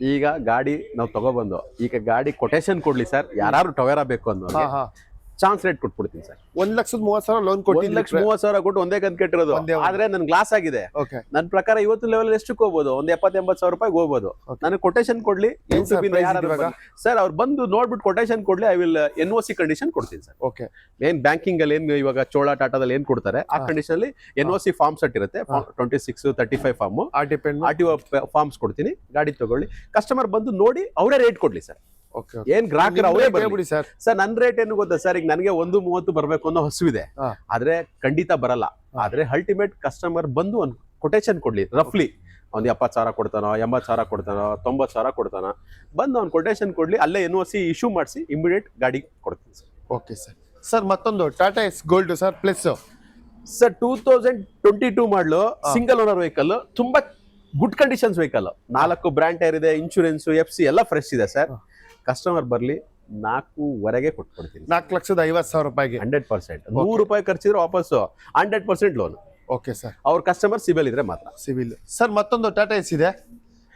ಈಗ ಗಾಡಿ ನಾವು ತಗೊಬಂದು. ಈಗ ಗಾಡಿ ಕೊಟೇಶನ್ ಕೊಡ್ಲಿ ಸರ್ ಯಾರು ಟವೆರಾ ಬೇಕು ಅನ್ನೋ ಚಾನ್ಸ್ ರೇಟ್ ಕೊಟ್ಬಿಡ್ತೀನಿ ಸರ್. ಒಂದ್ ಲಕ್ಷದ ಮೂವತ್ತು ಸಾವಿರ ಲೋನ್ ಒಂದ್ ಲಕ್ಷ ಮೂವತ್ ಸಾವಿರ ಕೊಟ್ಟು ಒಂದೇ ಕಂತ್ ಕಟ್ಟಿರೋದು. ಒಂದೇ ಒಂದು. ಆದ್ರೆ ನನ್ ಗ್ಲಾಸ್ ಆಗಿದೆ. ಓಕೆ ನನ್ ಪ್ರಕಾರ ಇವತ್ತು ಲೆವೆಲ್ ಎಷ್ಟಕ್ಕೆ ಹೋಗ್ಬೋದು? ಒಂದ್ ಎಪ್ಪತ್ ಎಂಬತ್ ಸಾವಿರ ರೂಪಾಯಿ ಹೋಗ್ಬೋದು. Okay. ನನಗೆ ಕೊಟೇಶನ್ ಕೊಡ್ಲಿ ಏನ್ sir price ಇವಾಗ? ಸರ್ ಅವ್ರು ಬಂದು ನೋಡ್ಬಿಟ್ಟು ಕೊಟೇಶನ್ ಕೊಡ್ಲಿ I will N O C condition ಕೊಡ್ತೀನಿ ಸರ್. ಓಕೆ ಏನ್ ಬ್ಯಾಂಕಿಂಗ್ ಅಲ್ಲಿ ಏನ್ ಇವಾಗ ಚೋಳ ಟಾಟಾದಲ್ಲಿ ಏನ್ ಕೊಡ್ತಾರೆ? ಆ. ಕಂಡೀಷನ್ ಅಲ್ಲಿ N O C form set ಇರುತ್ತೆ. Twenty six thirty five form ಆ ಡಿಪೆಂಡ್ ಆರ್ ಟಿ ಫಾರ್ಮ್ಸ್ ಕೊಡ್ತೀನಿ. ಗಾಡಿ ತಗೊಳ್ಳಿ. ಕಸ್ಟಮರ್ ಬಂದು ನೋಡಿ ಅವರೇ ರೇಟ್ ಕೊಡ್ಲಿ ಸರ್. ಏನ್ ಗ್ರಾಹಕರ ಅವರೇ ಬರ್ಬಿಡಿ ಸರ್. ಸರ್ ನನ್ ರೇಟ್ ಏನು ಗೊತ್ತಾ? ಸರ್ ಈಗ ನನಗೆ ಒಂದು ಮೂವತ್ತು ಬರಬೇಕು ಅನ್ನೋ ಹಸುವಿದೆ. ಹಾ. ಆದ್ರೆ ಖಂಡಿತ ಬರಲ್ಲ. ಆದ್ರೆ ಅಲ್ಟಿಮೇಟ್ ಕಸ್ಟಮರ್ ಬಂದು ಒಂದು ಕೊಟೇಶನ್ ಕೊಡ್ಲಿ ರಫ್ಲಿ ಒಂದ್ ಎಪ್ಪತ್ತು ಸಾವಿರ ಕೊಡ್ತಾನೋ ಎಂಬತ್ತು ಸಾವಿರ ಕೊಡ್ತಾನೋ ತೊಂಬತ್ತು ಸಾವಿರ ಕೊಡ್ತಾನೋ ಬಂದು ಅವ್ನು ಕೊಟೇಶನ್ ಕೊಡ್ಲಿ ಅಲ್ಲೇ ಎನ್ ಸಿ ಇಶ್ಯೂ ಮಾಡಿಸಿ ಇಮಿಡಿಯೇಟ್ ಗಾಡಿ ಕೊಡ್ತೀನಿ ಸರ್. ಓಕೆ ಸರ್ ಸರ್ ಮತ್ತೊಂದು Tata Ace Gold sir plus sir two thousand twenty two model single owner vehicle ತುಂಬಾ ಗುಡ್ ಕಂಡೀಷನ್ಸ್ ವೆಹಿಕಲ್ ನಾಲ್ಕು ಬ್ರ್ಯಾಂಡ್ ಟೈರ್ ಇದೆ ಇನ್ಶೂರೆನ್ಸ್ ಎಫ್ ಸಿ ಎಲ್ಲ ಫ್ರೆಶ್ ಇದೆ ಸರ್. ಕಸ್ಟಮರ್ ಬರ್ಲಿ ನಾಲ್ಕೂವರೆಗೆ ಕೊಟ್ಕೊಡ್ತೀನಿ. ನಾಲ್ಕು ಲಕ್ಷದ ಐವತ್ತು ಸಾವಿರ ರೂಪಾಯಿಗೆ. Hundred percent. ನೂರು ರೂಪಾಯಿ ಖರ್ಚಿದ್ರೆ ವಾಪಸ್ಸು. Hundred percent loan okay sir ಅವ್ರ ಕಸ್ಟಮರ್ ಸಿಬಿಲ್ ಇದ್ರೆ ಮಾತ್ರ. ಸಿವಿಲ್ ಸರ್ ಮತ್ತೊಂದು ಟಾಟಾ ಎಸ್ ಇದೆ.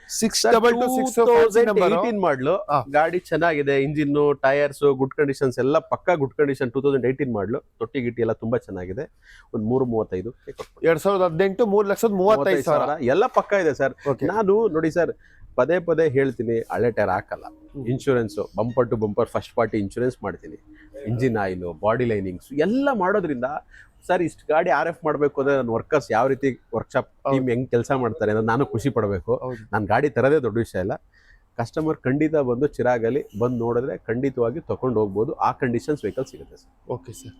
Six double two six eighteen model. ಗಾಡಿ ಚೆನ್ನಾಗಿದೆ ಇಂಜಿನ್ ಟೈರ್ಸ್ ಗುಡ್ ಕಂಡೀಷನ್ಸ್ ಎಲ್ಲ ಪಕ್ಕಾ good condition two thousand eighteen model ತೊಟ್ಟಿ ಗಿಟ್ಟಿ ಎಲ್ಲ ತುಂಬಾ ಚೆನ್ನಾಗಿದೆ. ಒಂದು ಮೂರು ಮೂವತ್ತೈದು ಎರಡ್ ಸಾವಿರದ ಹದಿನೆಂಟು ಮೂರು ಲಕ್ಷದ ಮೂವತ್ತೈದು ಸಾವಿರ. ಎಲ್ಲ ಪಕ್ಕ ಇದೆ ಸರ್ ನಾನು ನೋಡಿ ಸರ್ ಪದೇ ಪದೇ ಹೇಳ್ತೀನಿ ಹಳೆ ಟೈರ್ ಹಾಕಲ್ಲ. Insurance bumper to bumper first party insurance ಮಾಡ್ತೀನಿ. ಇಂಜಿನ್ ಆಯಿಲು ಬಾಡಿ ಲೈನಿಂಗ್ಸ್ ಎಲ್ಲ ಮಾಡೋದ್ರಿಂದ ಸರ್ ಇಷ್ಟು ಗಾಡಿ ಆರ್ ಎಫ್ ಮಾಡಬೇಕು ಅಂದರೆ ನನ್ನ ವರ್ಕರ್ಸ್ ಯಾವ ರೀತಿ ವರ್ಕ್ಶಾಪ್ ಟೀಮ್ ಹೆಂಗೆ ಕೆಲಸ ಮಾಡ್ತಾರೆ ಅಂದರೆ ನಾನು ಖುಷಿ ಪಡಬೇಕು. ನಾನು ಗಾಡಿ ತರೋದೇ ದೊಡ್ಡ ವಿಷಯ ಇಲ್ಲ ಕಸ್ಟಮರ್ ಖಂಡಿತ ಬಂದು ಚಿರಾಗಲಿ ಬಂದು ನೋಡಿದ್ರೆ ಖಂಡಿತವಾಗಿ ತಗೊಂಡು ಹೋಗ್ಬೋದು. ಆ ಕಂಡೀಷನ್ಸ್ ವೆಹಿಕಲ್ ಸಿಗುತ್ತೆ ಸರ್. ಓಕೆ ಸರ್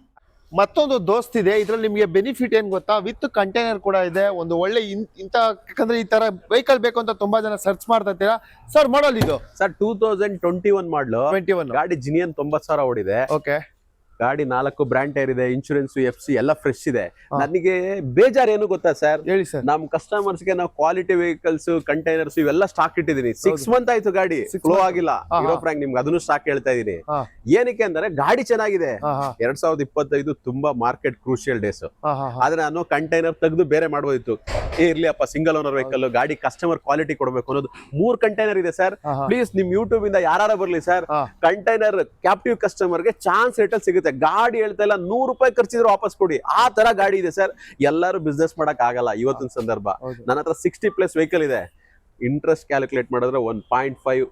ಮತ್ತೊಂದು ದೋಸ್ತ್ ಇದೆ. ಇದರಲ್ಲಿ ನಿಮಗೆ ಬೆನಿಫಿಟ್ ಏನು ಗೊತ್ತಾ? ವಿತ್ ಕಂಟೈನರ್ ಕೂಡ ಇದೆ. ಒಂದು ಒಳ್ಳೆ ಇಂತ ಯಾಕಂದ್ರೆ ಈ ತರ ವೆಹಿಕಲ್ ಬೇಕು ಅಂತ ತುಂಬಾ ಜನ ಸರ್ಚ್ ಮಾಡ್ತಾ ಇರ್ತೀರಾ ಸರ್ ಮಾಡಲ್ ಇದು. Sir two thousand twenty one model twenty one ಗಾಡಿ ಜಿನಿಯನ್ ತೊಂಬತ್ ಸಾವಿರ ಓಡಿದೆ. ಓಕೆ ಗಾಡಿ ನಾಲ್ಕು ಬ್ರ್ಯಾಂಡ್ ಟೈರ್ ಇದೆ ಇನ್ಶೂರೆನ್ಸ್ ಎಫ್ ಸಿ ಎಲ್ಲ ಫ್ರೆಶ್ ಇದೆ. ನನಗೆ ಬೇಜಾರ್ ಏನು ಗೊತ್ತಾ ಸರ್ ಹೇಳಿ ಸರ್ ನಮ್ ಕಸ್ಟಮರ್ಸ್ಗೆ ನಾವು ಕ್ವಾಲಿಟಿ ವೆಹಿಕಲ್ಸ್ ಕಂಟೈನರ್ಸ್ ಇವೆಲ್ಲ ಸ್ಟಾಕ್ ಇಟ್ಟಿದ್ದೀನಿ. ಸಿಕ್ಸ್ ಮಂತ್ ಆಯ್ತು ಗಾಡಿ ಸ್ಲೋ ಫ್ಲೋ ಆಗಿಲ್ಲ. ಹೀರೋ. ಫ್ರಾಂಕ್ ನಿಮ್ಗೆ ಅದನ್ನು ಸ್ಟಾಕ್ ಹೇಳ್ತಾ ಇದೀನಿ ಏನಕ್ಕೆ ಅಂದ್ರೆ ಗಾಡಿ ಚೆನ್ನಾಗಿದೆ. ಎರಡ್ ಸಾವಿರದ ಇಪ್ಪತ್ತೈದು ತುಂಬಾ ಮಾರ್ಕೆಟ್ ಕ್ರೂಷಿಯಲ್ ಡೇಸ್ ಆದ್ರೆ ನಾನು ಕಂಟೈನರ್ ತೆಗೆದು ಬೇರೆ ಮಾಡ್ಬೋದಿತ್ತು. ಏ ಇರ್ಲಿ ಅಪ್ಪ ಸಿಂಗಲ್ ಓನರ್ ವೆಹಿಕಲ್ ಗಾಡಿ ಕಸ್ಟಮರ್ ಕ್ವಾಲಿಟಿ ಕೊಡಬೇಕು ಅನ್ನೋದು ಮೂರ್ ಕಂಟೈನರ್ ಇದೆ ಸರ್. ಪ್ಲೀಸ್ ನಿಮ್ ಯೂಟ್ಯೂಬ್ ಇಂದ ಯಾರು ಬರ್ಲಿ ಸರ್. ಕಂಟೈನರ್ ಕ್ಯಾಪ್ಟಿವ್ ಕಸ್ಟಮರ್ಗೆ ಚಾನ್ಸ್ ರೇಟಲ್ಲಿ ಅಲ್ಲಿ ಸಿಗುತ್ತೆ ಗಾಡಿ ಹೇಳ್ತಾ ಇಲ್ಲ ನೂರು ರೂಪಾಯಿ ಖರ್ಚಿದ್ರೆ ವಾಪಸ್ ಕೊಡಿ. ಆ ತರ ಗಾಡಿ ಇದೆ ಸರ್. ಎಲ್ಲರೂ ಬಿಸ್ನೆಸ್ ಮಾಡಕ್ ಆಗಲ್ಲ ಇವತ್ತಿನ ಸಂದರ್ಭ. ನನ್ನ ಹತ್ರ ಸಿಕ್ಸ್ಟಿ ಪ್ಲಸ್ ವೆಹಿಕಲ್ ಇದೆ. ಇಂಟ್ರೆಸ್ಟ್ ಕ್ಯಾಲ್ಕುಲೇಟ್ ಮಾಡಿದ್ರೆ ಒನ್ ಪಾಯಿಂಟ್ ಫೈವ್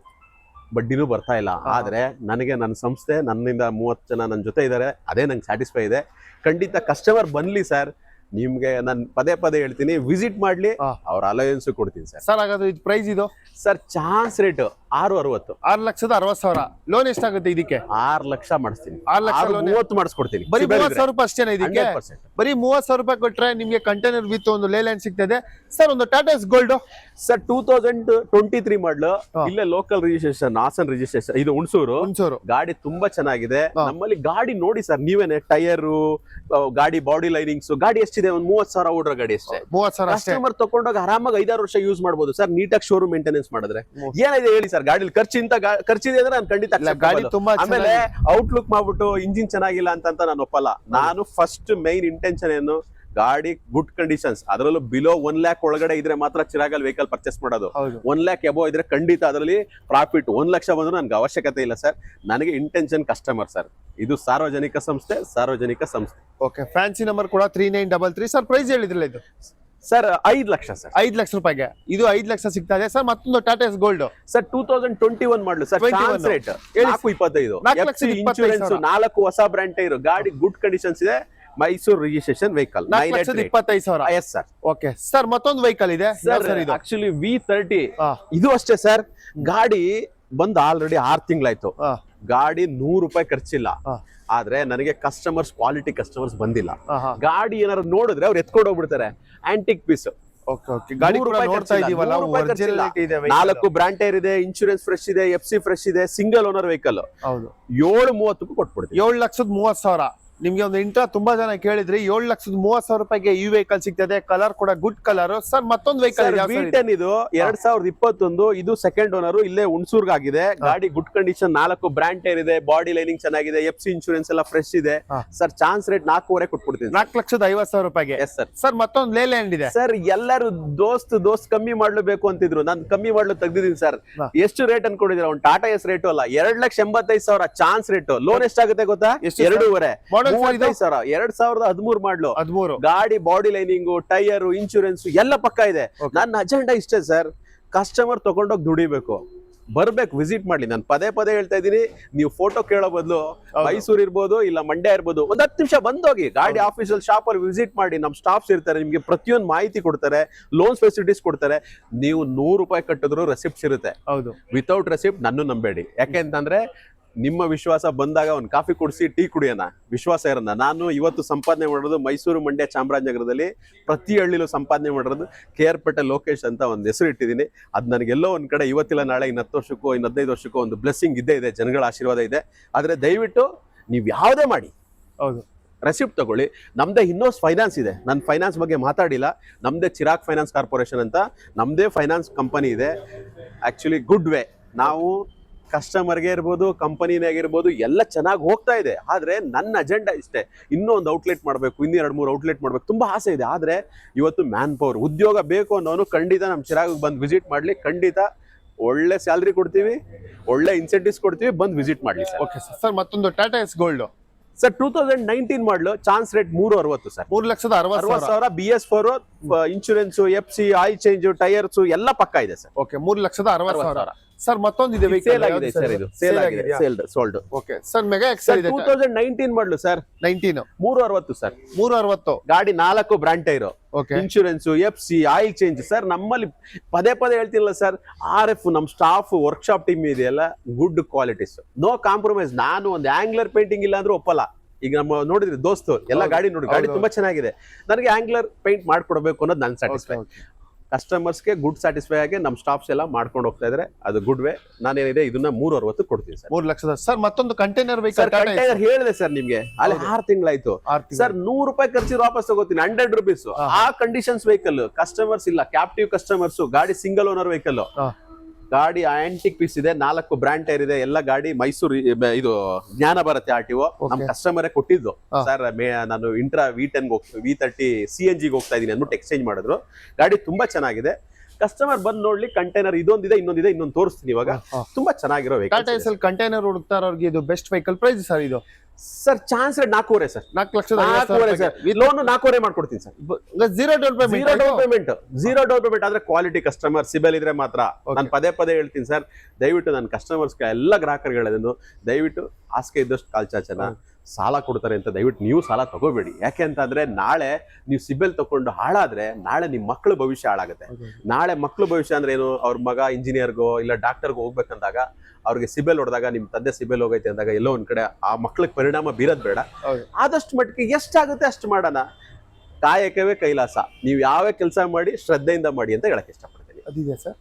ಬಡ್ಡಿನೂ ಬರ್ತಾ ಇಲ್ಲ. ಆದ್ರೆ ನನಗೆ ನನ್ನ ಸಂಸ್ಥೆ ನನ್ನಿಂದ ಮೂವತ್ತು ಜನ ನನ್ನ ಜೊತೆ ಇದ್ದಾರೆ ಅದೇ ನಂಗೆ ಸ್ಯಾಟಿಸ್ಫೈ ಇದೆ. ಖಂಡಿತ ಕಸ್ಟಮರ್ ಬನ್ಲಿ ಸರ್. ನಿಮ್ಗೆ ನಾನು ಪದೇ ಪದೇ ಹೇಳ್ತೀನಿ ವಿಸಿಟ್ ಮಾಡ್ಲಿ. ಅವ್ರ ಅಲಯನ್ಸ್ ಕೊಡ್ತೀನಿ ಸರ್. ಸರ್ ಹಾಗಾದ್ರೆ ಇದು ಪ್ರೈಸ್ ಇದು? ಸರ್ ಚಾನ್ಸ್ ರೇಟ್ ಆರು ಅರವತ್ತು ಆರು ಲಕ್ಷದ ಅರವತ್ತು ಸಾವಿರ. ಲೋನ್ ಎಷ್ಟಾಗುತ್ತೆ ಇದಕ್ಕೆ? ಆರು ಲಕ್ಷ ಮಾಡಿಸ್ತೀನಿ. ಆರು ಲಕ್ಷ ಮೂವತ್ತು ಮಾಡಿಸ್ಕೊಡ್ತೀನಿ. ಬರೀ ಮೂವತ್ತು ಸಾವಿರ ರೂಪಾಯಿ ಅಷ್ಟೇನೆ ಇದಕ್ಕೆ? 100%. ಬರೀ ಮೂವತ್ತು ಸಾವಿರ ರೂಪಾಯಿ ಕೊಟ್ರೆ ನಿಮಗೆ ಕಂಟೈನರ್ ವಿತ್ ಒಂದು ಲೇಲ್ಯಾಂಡ್ ಸಿಗ್ತದೆ. ಸರ್ ಒಂದು Tata Ace Gold sir two thousand twenty three model ಇಲ್ಲೇ ಲೋಕಲ್ ರಿಜಿಸ್ಟ್ರೇಷನ್ ಹಾಸನ್ ರಿಜಿಸ್ಟ್ರೇಷನ್ ಇದು ಹುಣಸೂರು. ಹುಣಸೂರು. ಗಾಡಿ ತುಂಬಾ ಚೆನ್ನಾಗಿದೆ. ನಮ್ಮಲ್ಲಿ ಗಾಡಿ ನೋಡಿ ಸರ್ ನೀವೇನೆ ಟೈರು ಗಾಡಿ ಬಾಡಿ ಲೈನಿಂಗ್ಸ್ ಗಾಡಿ ಎಷ್ಟಿದೆ ಒಂದ್ ಮೂವತ್ ಸಾವಿರ ಓಡ್ರ ಗಾಡಿ ಅಷ್ಟೇ. ಮೂವತ್ ಸಾವಿರ ಅಷ್ಟೇ. ಕಸ್ಟಮರ್ ತಗೊಂಡೋಗ ಆರಾಮಾಗಿ ಐದಾರು ವರ್ಷ ಯೂಸ್ ಮಾಡಬಹುದು ಸರ್ ನೀಟಾಗಿ ಶೋರೂಮ್ ಮೇಂಟೆನೆನ್ಸ್ ಮಾಡಿದ್ರೆ. ಏನಿದೆ ಹೇಳಿ ಸರ್ ಗಾಡಿ ಖರ್ಚು ಇಂತ ಖರ್ಚಿದೆ ಅಂದ್ರೆ ನಾನು ಖಂಡಿತ ಇಲ್ಲ, ಗಾಡಿ ತುಂಬಾ ಆಮೇಲೆ ಔಟ್ಲುಕ್ ಮಾಡ್ಬಿಟ್ಟು ಇಂಜಿನ್ ಚೆನ್ನಾಗಿಲ್ಲ ಅಂತ ನಾನು ಒಪ್ಪಲ್ಲ. ನಾನು ಫಸ್ಟ್ ಮೈನ್ ಇಂಟೆನ್ಷನ್ ಏನು ಗಾಡಿ ಗುಡ್ ಕಂಡೀಷನ್ಸ್ ಅದರಲ್ಲೂ ಬಿಲೋ ಒನ್ ಲ್ಯಾಕ್ ಒಳಗಡೆ ಇದ್ರೆ ಮಾತ್ರ ಚಿರಾಗಲ್ ವೆಹಿಕಲ್ ಪರ್ಚೇಸ್ ಮಾಡೋದು. ಒನ್ ಲ್ಯಾಕ್ ಎಬೋ ಇದ್ರೆ ಖಂಡಿತ ಅದರಲ್ಲಿ ಪ್ರಾಫಿಟ್ ಒಂದ್ ಲಕ್ಷ ಬಂದ್ರೆ ನನ್ಗೆ ಅವಶ್ಯಕತೆ ಇಲ್ಲ ಸರ್ ನನಗೆ ಇಂಟೆನ್ಷನ್ ಕಸ್ಟಮರ್ ಸರ್ ಇದು ಸಾರ್ವಜನಿಕ ಸಂಸ್ಥೆ ಸಾರ್ವಜನಿಕ ಸಂಸ್ಥೆ. ಓಕೆ ಫ್ಯಾನ್ಸಿ ನಂಬರ್ ಕೂಡ three nine double three sir price ಹೇಳಿದ್ರಲ್ಲ ಇದು? ಸರ್ ಐದು ಲಕ್ಷ ಸರ್ ಐದು ಲಕ್ಷ ರೂಪಾಯಿಗೆ. ಇದು ಐದು ಲಕ್ಷ ಸಿಗ್ತಾ ಇದೆ. ಸರ್ ಮತ್ತೊಂದು Tata Ace Gold sir two thousand twenty one model sir 21. Chance rate ನಾಲ್ಕು ಇಪ್ಪತ್ತೈದು. ನಾಲ್ಕು ಹೊಸ ಬ್ರ್ಯಾಂಡ್ ಟೈರ್ ಗಾಡಿ ಗುಡ್ ಕಂಡೀಷನ್ಸ್ ಇದೆ. ಮೈಸೂರು ರಿಜಿಸ್ಟ್ರೇಷನ್ ವೆಹಿಕಲ್ ಇಪ್ಪತ್ತೈದು ಸಾವಿರ. ಎಸ್ ಸರ್ ಓಕೆ ಸರ್ ಮತ್ತೊಂದು ವೆಹಿಕಲ್ ಇದೆ. ಸರ್ ಇದು? ಆಕ್ಚುಲಿ ವಿ ತರ್ಟಿ ಇದು ಅಷ್ಟೇ ಸರ್ ಗಾಡಿ ಬಂದು ಆಲ್ರೆಡಿ ಆರ್ ತಿಂಗಳಾಯ್ತು. ಗಾಡಿ ನೂರು ರೂಪಾಯಿ ಖರ್ಚಿಲ್ಲ. ಆದ್ರೆ ನನಗೆ ಕಸ್ಟಮರ್ಸ್ ಕ್ವಾಲಿಟಿ ಕಸ್ಟಮರ್ಸ್ ಬಂದಿಲ್ಲ. ಗಾಡಿ ಏನಾದ್ರು ನೋಡಿದ್ರೆ ಅವ್ರು ಎತ್ಕೊಂಡು ಹೋಗ್ಬಿಡ್ತಾರೆ. Antique piece. ನಾಲ್ಕು ಬ್ರಾಂಡ್ ಟೈರ್ ಇದೆ ಇನ್ಶೂರೆನ್ಸ್ ಫ್ರೆಶ್ ಇದೆ ಎಫ್ ಸಿ ಫ್ರೆಶ್ ಇದೆ ಸಿಂಗಲ್ ಓನರ್ ವೆಹಿಕಲ್ ಹೌದು. ಏಳು ಮೂವತ್ತಕ್ಕೂ ಕೊಟ್ಬಿಡ್ತೀವಿ ಏಳು ಲಕ್ಷದ ಮೂವತ್ ಸಾವಿರ. ನಿಮ್ಗೆ ಒಂದು ಇಂಟ್ರಾ ತುಂಬಾ ಜನ ಕೇಳಿದ್ರಿ ಏಳು ಲಕ್ಷದ ಮೂವತ್ ಸಾವಿರ ರೂಪಾಯಿಗೆ ಈ ವೆಹಿಕಲ್ ಸಿಗ್ತದೆ. ಕಲರ್ ಕೂಡ ಗುಡ್ ಕಲರ್ ಸರ್ ಮತ್ತೊಂದು ವೆಹಿಕಲ್ ಟೆನ್ ಇದು ಎರಡ್ ಸಾವಿರದ ಇಪ್ಪತ್ತೊಂದು ಇದು ಸೆಕೆಂಡ್ ಓನರ್ ಇಲ್ಲೇ ಹುಣಸೂರ್ಗ್ ಆಗಿದೆ ಗಾಡಿ ಗುಡ್ ಕಂಡೀಷನ್ ನಾಲ್ಕು ಬ್ರಾಂಡ್ ಟೈರ್ ಇದೆ ಬಾಡಿ ಲೈನಿಂಗ್ ಚೆನ್ನಾಗಿದೆ ಎಫ್ ಸಿ ಇನ್ಶೂರೆನ್ಸ್ ಎಲ್ಲ ಫ್ರೆಶ್ ಇದೆ. ಸರ್ ಚಾನ್ಸ್ ರೇಟ್ ನಾಲ್ಕೂವರೆ ಕೊಟ್ಬಿಡ್ತೀನಿ. ನಾಲ್ಕು ಲಕ್ಷದ ಐವತ್ ಸಾವಿರ ರೂಪಾಯಿಗೆ? ಎಸ್ ಸರ್ ಸರ್ ಮತ್ತೊಂದು ಲೇಲ್ಯಾಂಡ್ ಇದೆ. ಸರ್ ಎಲ್ಲರೂ ದೋಸ್ತ್ ದೋಸ್ತ್ ಕಮ್ಮಿ ಮಾಡ್ಲೇಬೇಕು ಅಂತಿದ್ರು. ನಾನು ಕಮ್ಮಿ ಮಾಡ್ಲು ತೆಗ್ದಿದ್ದೀನಿ ಸರ್ ಎಷ್ಟು ರೇಟ್ ಅನ್ಕೊಂಡಿದ್ರೆ ಒಂದು ಟಾಟಾ ಎಸ್ ರೇಟು ಅಲ್ಲ ಎರಡ್ ಲಕ್ಷ ಎಂಬತ್ತೈದು ಸಾವಿರ ಚಾನ್ಸ್ ರೇಟ್ ಲೋನ್ ಎಷ್ಟಾಗುತ್ತೆ ಗೊತ್ತಾ? ಎರಡೂವರೆ? ಮೂವತ್ತೈದು ಸಾವಿರ. ಎರಡ್ ಸಾವಿರದ ಹದಿಮೂರು ಮಾಡ್ಲು. ಹದಿಮೂರು. ಗಾಡಿ ಬಾಡಿ ಲೈನಿಂಗ್ ಟೈರ್ ಇನ್ಶೂರೆನ್ಸ್ ಎಲ್ಲ ಪಕ್ಕ ಇದೆ. ನನ್ನ ಅಜೆಂಡಾ ಇಷ್ಟೇ ಸರ್ ಕಸ್ಟಮರ್ ತಗೊಂಡೋಗಿ ದುಡಿಬೇಕು. ಬರ್ಬೇಕು ವಿಸಿಟ್ ಮಾಡ್ಲಿ. ನಾನು ಪದೇ ಪದೇ ಹೇಳ್ತಾ ಇದೀನಿ ನೀವು ಫೋಟೋ ಕೇಳೋ ಬದಲು. ಮೈಸೂರು ಇರ್ಬೋದು ಇಲ್ಲ ಮಂಡ್ಯ ಇರ್ಬೋದು ಒಂದ್ ಹತ್ತು ನಿಮಿಷ ಬಂದೋಗಿ ಗಾಡಿ ಆಫೀಸಲ್ಲಿ ಶಾಪ್ ಅಲ್ಲಿ ವಿಸಿಟ್ ಮಾಡಿ ನಮ್ಮ ಸ್ಟಾಫ್ಸ್ ಇರ್ತಾರೆ ನಿಮ್ಗೆ ಪ್ರತಿಯೊಂದು ಮಾಹಿತಿ ಕೊಡ್ತಾರೆ ಲೋನ್ ಫೆಸಿಲಿಟೀಸ್ ಕೊಡ್ತಾರೆ. ನೀವು ನೂರು ರೂಪಾಯಿ ಕಟ್ಟಿದ್ರು ರೆಸಿಪ್ಟ್ಸ್ ಇರುತ್ತೆ. ಹೌದು. ವಿತೌಟ್ ರೆಸಿಪ್ಟ್ ನನ್ನ ನಂಬೇಡಿ. ಯಾಕೆ ಅಂತಂದ್ರೆ ನಿಮ್ಮ ವಿಶ್ವಾಸ ಬಂದಾಗ ಒಂದು ಕಾಫಿ ಕುಡಿಸಿ ಟೀ ಕುಡಿಯೋಣ. ವಿಶ್ವಾಸ ಇರೋಣ. ನಾನು ಇವತ್ತು ಸಂಪಾದನೆ ಮಾಡಿರೋದು ಮೈಸೂರು ಮಂಡ್ಯ ಚಾಮರಾಜನಗರದಲ್ಲಿ ಪ್ರತಿ ಹಳ್ಳಿಲೂ ಸಂಪಾದನೆ ಮಾಡಿರೋದು ಕೆ ಆರ್ ಪೇಟೆ ಲೋಕೇಶ್ ಅಂತ ಒಂದು ಹೆಸರು ಇಟ್ಟಿದ್ದೀನಿ. ಅದು ನನಗೆಲ್ಲೋ ಒಂದು ಕಡೆ ಇವತ್ತಿಲ್ಲ ನಾಳೆ ಇನ್ನು ಹತ್ತು ವರ್ಷಕ್ಕೋ ಇನ್ನು ಹದಿನೈದು ವರ್ಷಕ್ಕೂ ಒಂದು ಬ್ಲೆಸ್ಸಿಂಗ್ ಇದ್ದೇ ಇದೆ ಜನಗಳ ಆಶೀರ್ವಾದ ಇದೆ. ಆದರೆ ದಯವಿಟ್ಟು ನೀವು ಯಾವುದೇ ಮಾಡಿ. ಹೌದು. ರೆಸಿಪ್ಟ್ ತಗೊಳ್ಳಿ. ನಮ್ಮದೇ ಇನ್ನೋಸ್ ಫೈನಾನ್ಸ್ ಇದೆ. ನಾನು ಫೈನಾನ್ಸ್ ಬಗ್ಗೆ ಮಾತಾಡಿಲ್ಲ. ನಮ್ಮದೇ ಚಿರಾಗ್ ಫೈನಾನ್ಸ್ ಕಾರ್ಪೊರೇಷನ್ ಅಂತ. ನಮ್ಮದೇ ಫೈನಾನ್ಸ್ ಕಂಪನಿ ಇದೆ. ಆ್ಯಕ್ಚುಲಿ ಗುಡ್ ವೇ ನಾವು ಕಸ್ಟಮರ್ಗೆ ಇರ್ಬೋದು ಕಂಪನಿನೇ ಆಗಿರ್ಬೋದು ಎಲ್ಲ ಚೆನ್ನಾಗಿ ಹೋಗ್ತಾ ಇದೆ. ಆದರೆ ನನ್ನ ಅಜೆಂಡಾ ಇಷ್ಟೇ. ಇನ್ನೂ ಒಂದು ಔಟ್ಲೆಟ್ ಮಾಡಬೇಕು ಇನ್ನೂ ಎರಡು ಮೂರು ಔಟ್ಲೆಟ್ ಮಾಡಬೇಕು. ತುಂಬ ಆಸೆ ಇದೆ. ಆದರೆ ಇವತ್ತು ಮ್ಯಾನ್ ಪವರ್ ಉದ್ಯೋಗ ಬೇಕು ಅನ್ನೋನು ಖಂಡಿತ ನಮ್ಮ ಚಿರಾಗ್ ಬಂದು ವಿಸಿಟ್ ಮಾಡಲಿ. ಖಂಡಿತ ಒಳ್ಳೆ ಸ್ಯಾಲ್ರಿ ಕೊಡ್ತೀವಿ ಒಳ್ಳೆ ಇನ್ಸೆಂಟಿವ್ಸ್ ಕೊಡ್ತೀವಿ ಬಂದು ವಿಸಿಟ್ ಮಾಡಲಿ ಸರ್ ಓಕೆ ಸರ್ ಸರ್ ಮತ್ತೊಂದು Tata Ace Gold sir two thousand nineteen model chance rate ಮೂರು ಅರವತ್ತು ಸರ್ ಮೂರು ಲಕ್ಷದ ಅರವತ್ ಅರವತ್ತು ಸಾವಿರ B S four insurance F C oil change tyres ಎಲ್ಲ ಪಕ್ಕ ಇದೆ ಸರ್ ಓಕೆ ಮೂರು ಲಕ್ಷದ ಅರವತ್ ಅರವತ್ತು ಸಾವಿರ. ಸರ್ ಮತ್ತೊಂದು ಇದೆ ಸೇಲ್ ಆಗಿದೆ ಸರ್ ಇದು? ಸೇಲ್ ಆಗಿದೆ sale sold okay sir mega excel ಇದೆ two thousand nineteen model sir nineteen ಮೂರು ಅರವತ್ತು ಸರ್ ಮೂರು ಅರವತ್ತು ಗಾಡಿ ನಾಲ್ಕು brand tyre okay insurance F C oil change sir ನಮ್ಮಲ್ಲಿ ಪದೇ ಪದೇ ಹೇಳ್ತಿಲ್ಲ ಸರ್ ಆರ್ ಎಫ್ ನಮ್ಮ ಸ್ಟಾಫ್ ವರ್ಕ್ಶಾಪ್ ಟೀಮ್ ಇದೆಯಲ್ಲ ಗುಡ್ ಕ್ವಾಲಿಟೀಸ್ ನೋ ಕಾಂಪ್ರಮೈಸ್ ನಾನು ಒಂದು ಆಂಗ್ಲರ್ ಪೇಂಟಿಂಗ್ ಇಲ್ಲ ಅಂದ್ರೆ ಒಪ್ಪಲ್ಲ. ಈಗ ನಮ್ಮ ನೋಡಿದ್ರಿ ದೋಸ್ತು ಎಲ್ಲ ಗಾಡಿ ನೋಡಿ ಗಾಡಿ ತುಂಬಾ ಚೆನ್ನಾಗಿದೆ. ನನಗೆ ಆಂಗ್ಲರ್ ಪೇಂಟ್ ಮಾಡ್ಕೊಡ್ಬೇಕು ಅನ್ನೋದು ನನ್ನ ಸ್ಯಾಟಿಸ್ಫೈ ಕಸ್ಟಮರ್ಸ್ಗೆ ಗುಡ್ ಸ್ಯಾಟಿಸ್ಫೈ ಆಗಿ ನಮ್ಮ ಸ್ಟಾಫ್ಸ್ ಎಲ್ಲ ಮಾಡ್ಕೊಂಡು ಹೋಗ್ತಾ ಇದ್ರೆ. ಅದು ಗುಡ್ ವೇ ನಾನೇನಿದೆ ಇದನ್ನ ಮೂರು ಅರವತ್ತು ಕೊಡ್ತೀನಿ ಸರ್. ಮೂರು ಲಕ್ಷದ ಸರ್ ಮತ್ತೊಂದು ಕಂಟೈನರ್ ಸರ್ ಕಂಟೈನರ್ ಹೇಳಿದೆ ಸರ್ ನಿಮ್ಗೆ. ಅಲ್ಲಿ. ಆರು ತಿಂಗಳಾಯ್ತು. ಸರ್ ನೂರು ರೂಪಾಯಿ ಖರ್ಚು ವಾಪಸ್ ತಗೋತೀನಿ. ಹಂಡ್ರೆಡ್ ರುಪೀಸ್ ಆ ಕಂಡೀಷನ್ಸ್ ವೆಹಿಕಲ್ ಕಸ್ಟಮರ್ಸ್ ಇಲ್ಲ. ಕ್ಯಾಪ್ಟಿವ್ ಕಸ್ಟಮರ್ಸ್ ಗಾಡಿ ಸಿಂಗಲ್ ಓನರ್ ವೆಹಿಕಲ್. ಗಾಡಿ ಆಂಟಿಕ್ ಪೀಸ್ ಇದೆ ನಾಲ್ಕು ಬ್ರಾಂಡ್ ಟೈರ್ ಇದೆ ಎಲ್ಲ ಗಾಡಿ ಮೈಸೂರು ಇದು ಜ್ಞಾನ ಭಾರತಿ ಆರ್ ಟಿ ಓ ನಮ್ ಕಸ್ಟಮರೇ ಕೊಟ್ಟಿದ್ದು. ಸರ್ ನಾನು Intra V ten V thirty C N ಜಿಗೆ ಹೋಗ್ತಾ ಇದೀನಿ ಅಂದ್ಬಿಟ್ಟು ಎಕ್ಸ್ಚೇಂಜ್ ಮಾಡಿದ್ರು. ಗಾಡಿ ತುಂಬಾ ಚೆನ್ನಾಗಿದೆ. ಕಸ್ಟಮರ್ ಬಂದ್ ನೋಡ್ಲಿ ಕಂಟೈನರ್ ಇದೊಂದಿದೆ ಇನ್ನೊಂದಿದೆ ಇನ್ನೊಂದು ತೋರಿಸ್ತೀನಿ ಇವಾಗ. ತುಂಬಾ ಚೆನ್ನಾಗಿರೋ ವೆಹಿಕಲ್ ಕಂಟೈನರ್ ಹುಡುಕ್ತಾರ ಇರೋರ್ಗೆ ಇದು ಬೆಸ್ಟ್ ವೆಹಿಕಲ್ ಪ್ರೈಸ್ ಸರ್ ಇದು. ಸರ್ ಚಾನ್ಸ್ ರೇಟ್ ನಾಲ್ಕೂವರೆ ಸರ್. ನಾಲ್ಕು ಲಕ್ಷ ನಾಲ್ಕೂವರೆ ಸರ್. ಲೋನ್ ನಾಲ್ಕೂವರೆ ಮಾಡ್ಕೊಡ್ತೀನಿ sir. Zero down payment zero down payment zero down payment ಆದ್ರೆ ಕ್ವಾಲಿಟಿ ಕಸ್ಟಮರ್ ಸಿಬಲ್ ಇದ್ರೆ ಮಾತ್ರ. ನಾನು ಪದೇ ಪದೇ ಹೇಳ್ತೀನಿ ಸರ್ ದಯವಿಟ್ಟು ನನ್ನ ಕಸ್ಟಮರ್ಸ್ ಎಲ್ಲ ಗ್ರಾಹಕರು ಹೇಳೋದನ್ನು ದಯವಿಟ್ಟು ಹಾಸಿಗೆ ಇದ್ದಷ್ಟು ಕಾಲ್ ಚಾಚನ. ಸಾಲ ಕೊಡ್ತಾರೆ ಅಂತ ದಯವಿಟ್ಟು ನೀವು ಸಾಲ ತಗೋಬೇಡಿ. ಯಾಕೆ ಅಂತಂದ್ರೆ ನಾಳೆ ನೀವು ಸಿಬ್ಬಲ್ ತಗೊಂಡು ಹಾಳಾದ್ರೆ ನಾಳೆ ನಿಮ್ಮ ಮಕ್ಕಳ ಭವಿಷ್ಯ ಹಾಳಾಗುತ್ತೆ. ನಾಳೆ ಮಕ್ಕಳ ಭವಿಷ್ಯ ಅಂದ್ರೆ ಏನು? ಅವ್ರ ಮಗ ಇಂಜಿನಿಯರ್ಗೋ ಇಲ್ಲ ಡಾಕ್ಟರ್ಗೋ ಹೋಗ್ಬೇಕಂದಾಗ ಅವ್ರಿಗೆ ಸಿಬೆಲ್ ಹೊಡೆದಾಗ ನಿಮ್ಮ ತಂದೆ ಸಿಬೆಲ್ ಹೋಗೈತೆ ಅಂದಾಗ ಎಲ್ಲೋ ಒಂದ್ ಕಡೆ ಆ ಮಕ್ಳಿಗೆ ಪರಿಣಾಮ ಬೀರೋದ್ ಬೇಡ. ಆದಷ್ಟು ಮಟ್ಟಿಗೆ ಎಷ್ಟಾಗುತ್ತೆ ಅಷ್ಟು ಮಾಡೋಣ. ಕಾಯಕವೇ ಕೈಲಾಸ. ನೀವು ಯಾವ ಕೆಲಸ ಮಾಡಿ ಶ್ರದ್ಧೆಯಿಂದ ಮಾಡಿ ಅಂತ ಹೇಳಕ್ ಇಷ್ಟಪಡ್ತೀನಿ. ಅದಿದೆ ಸರ್?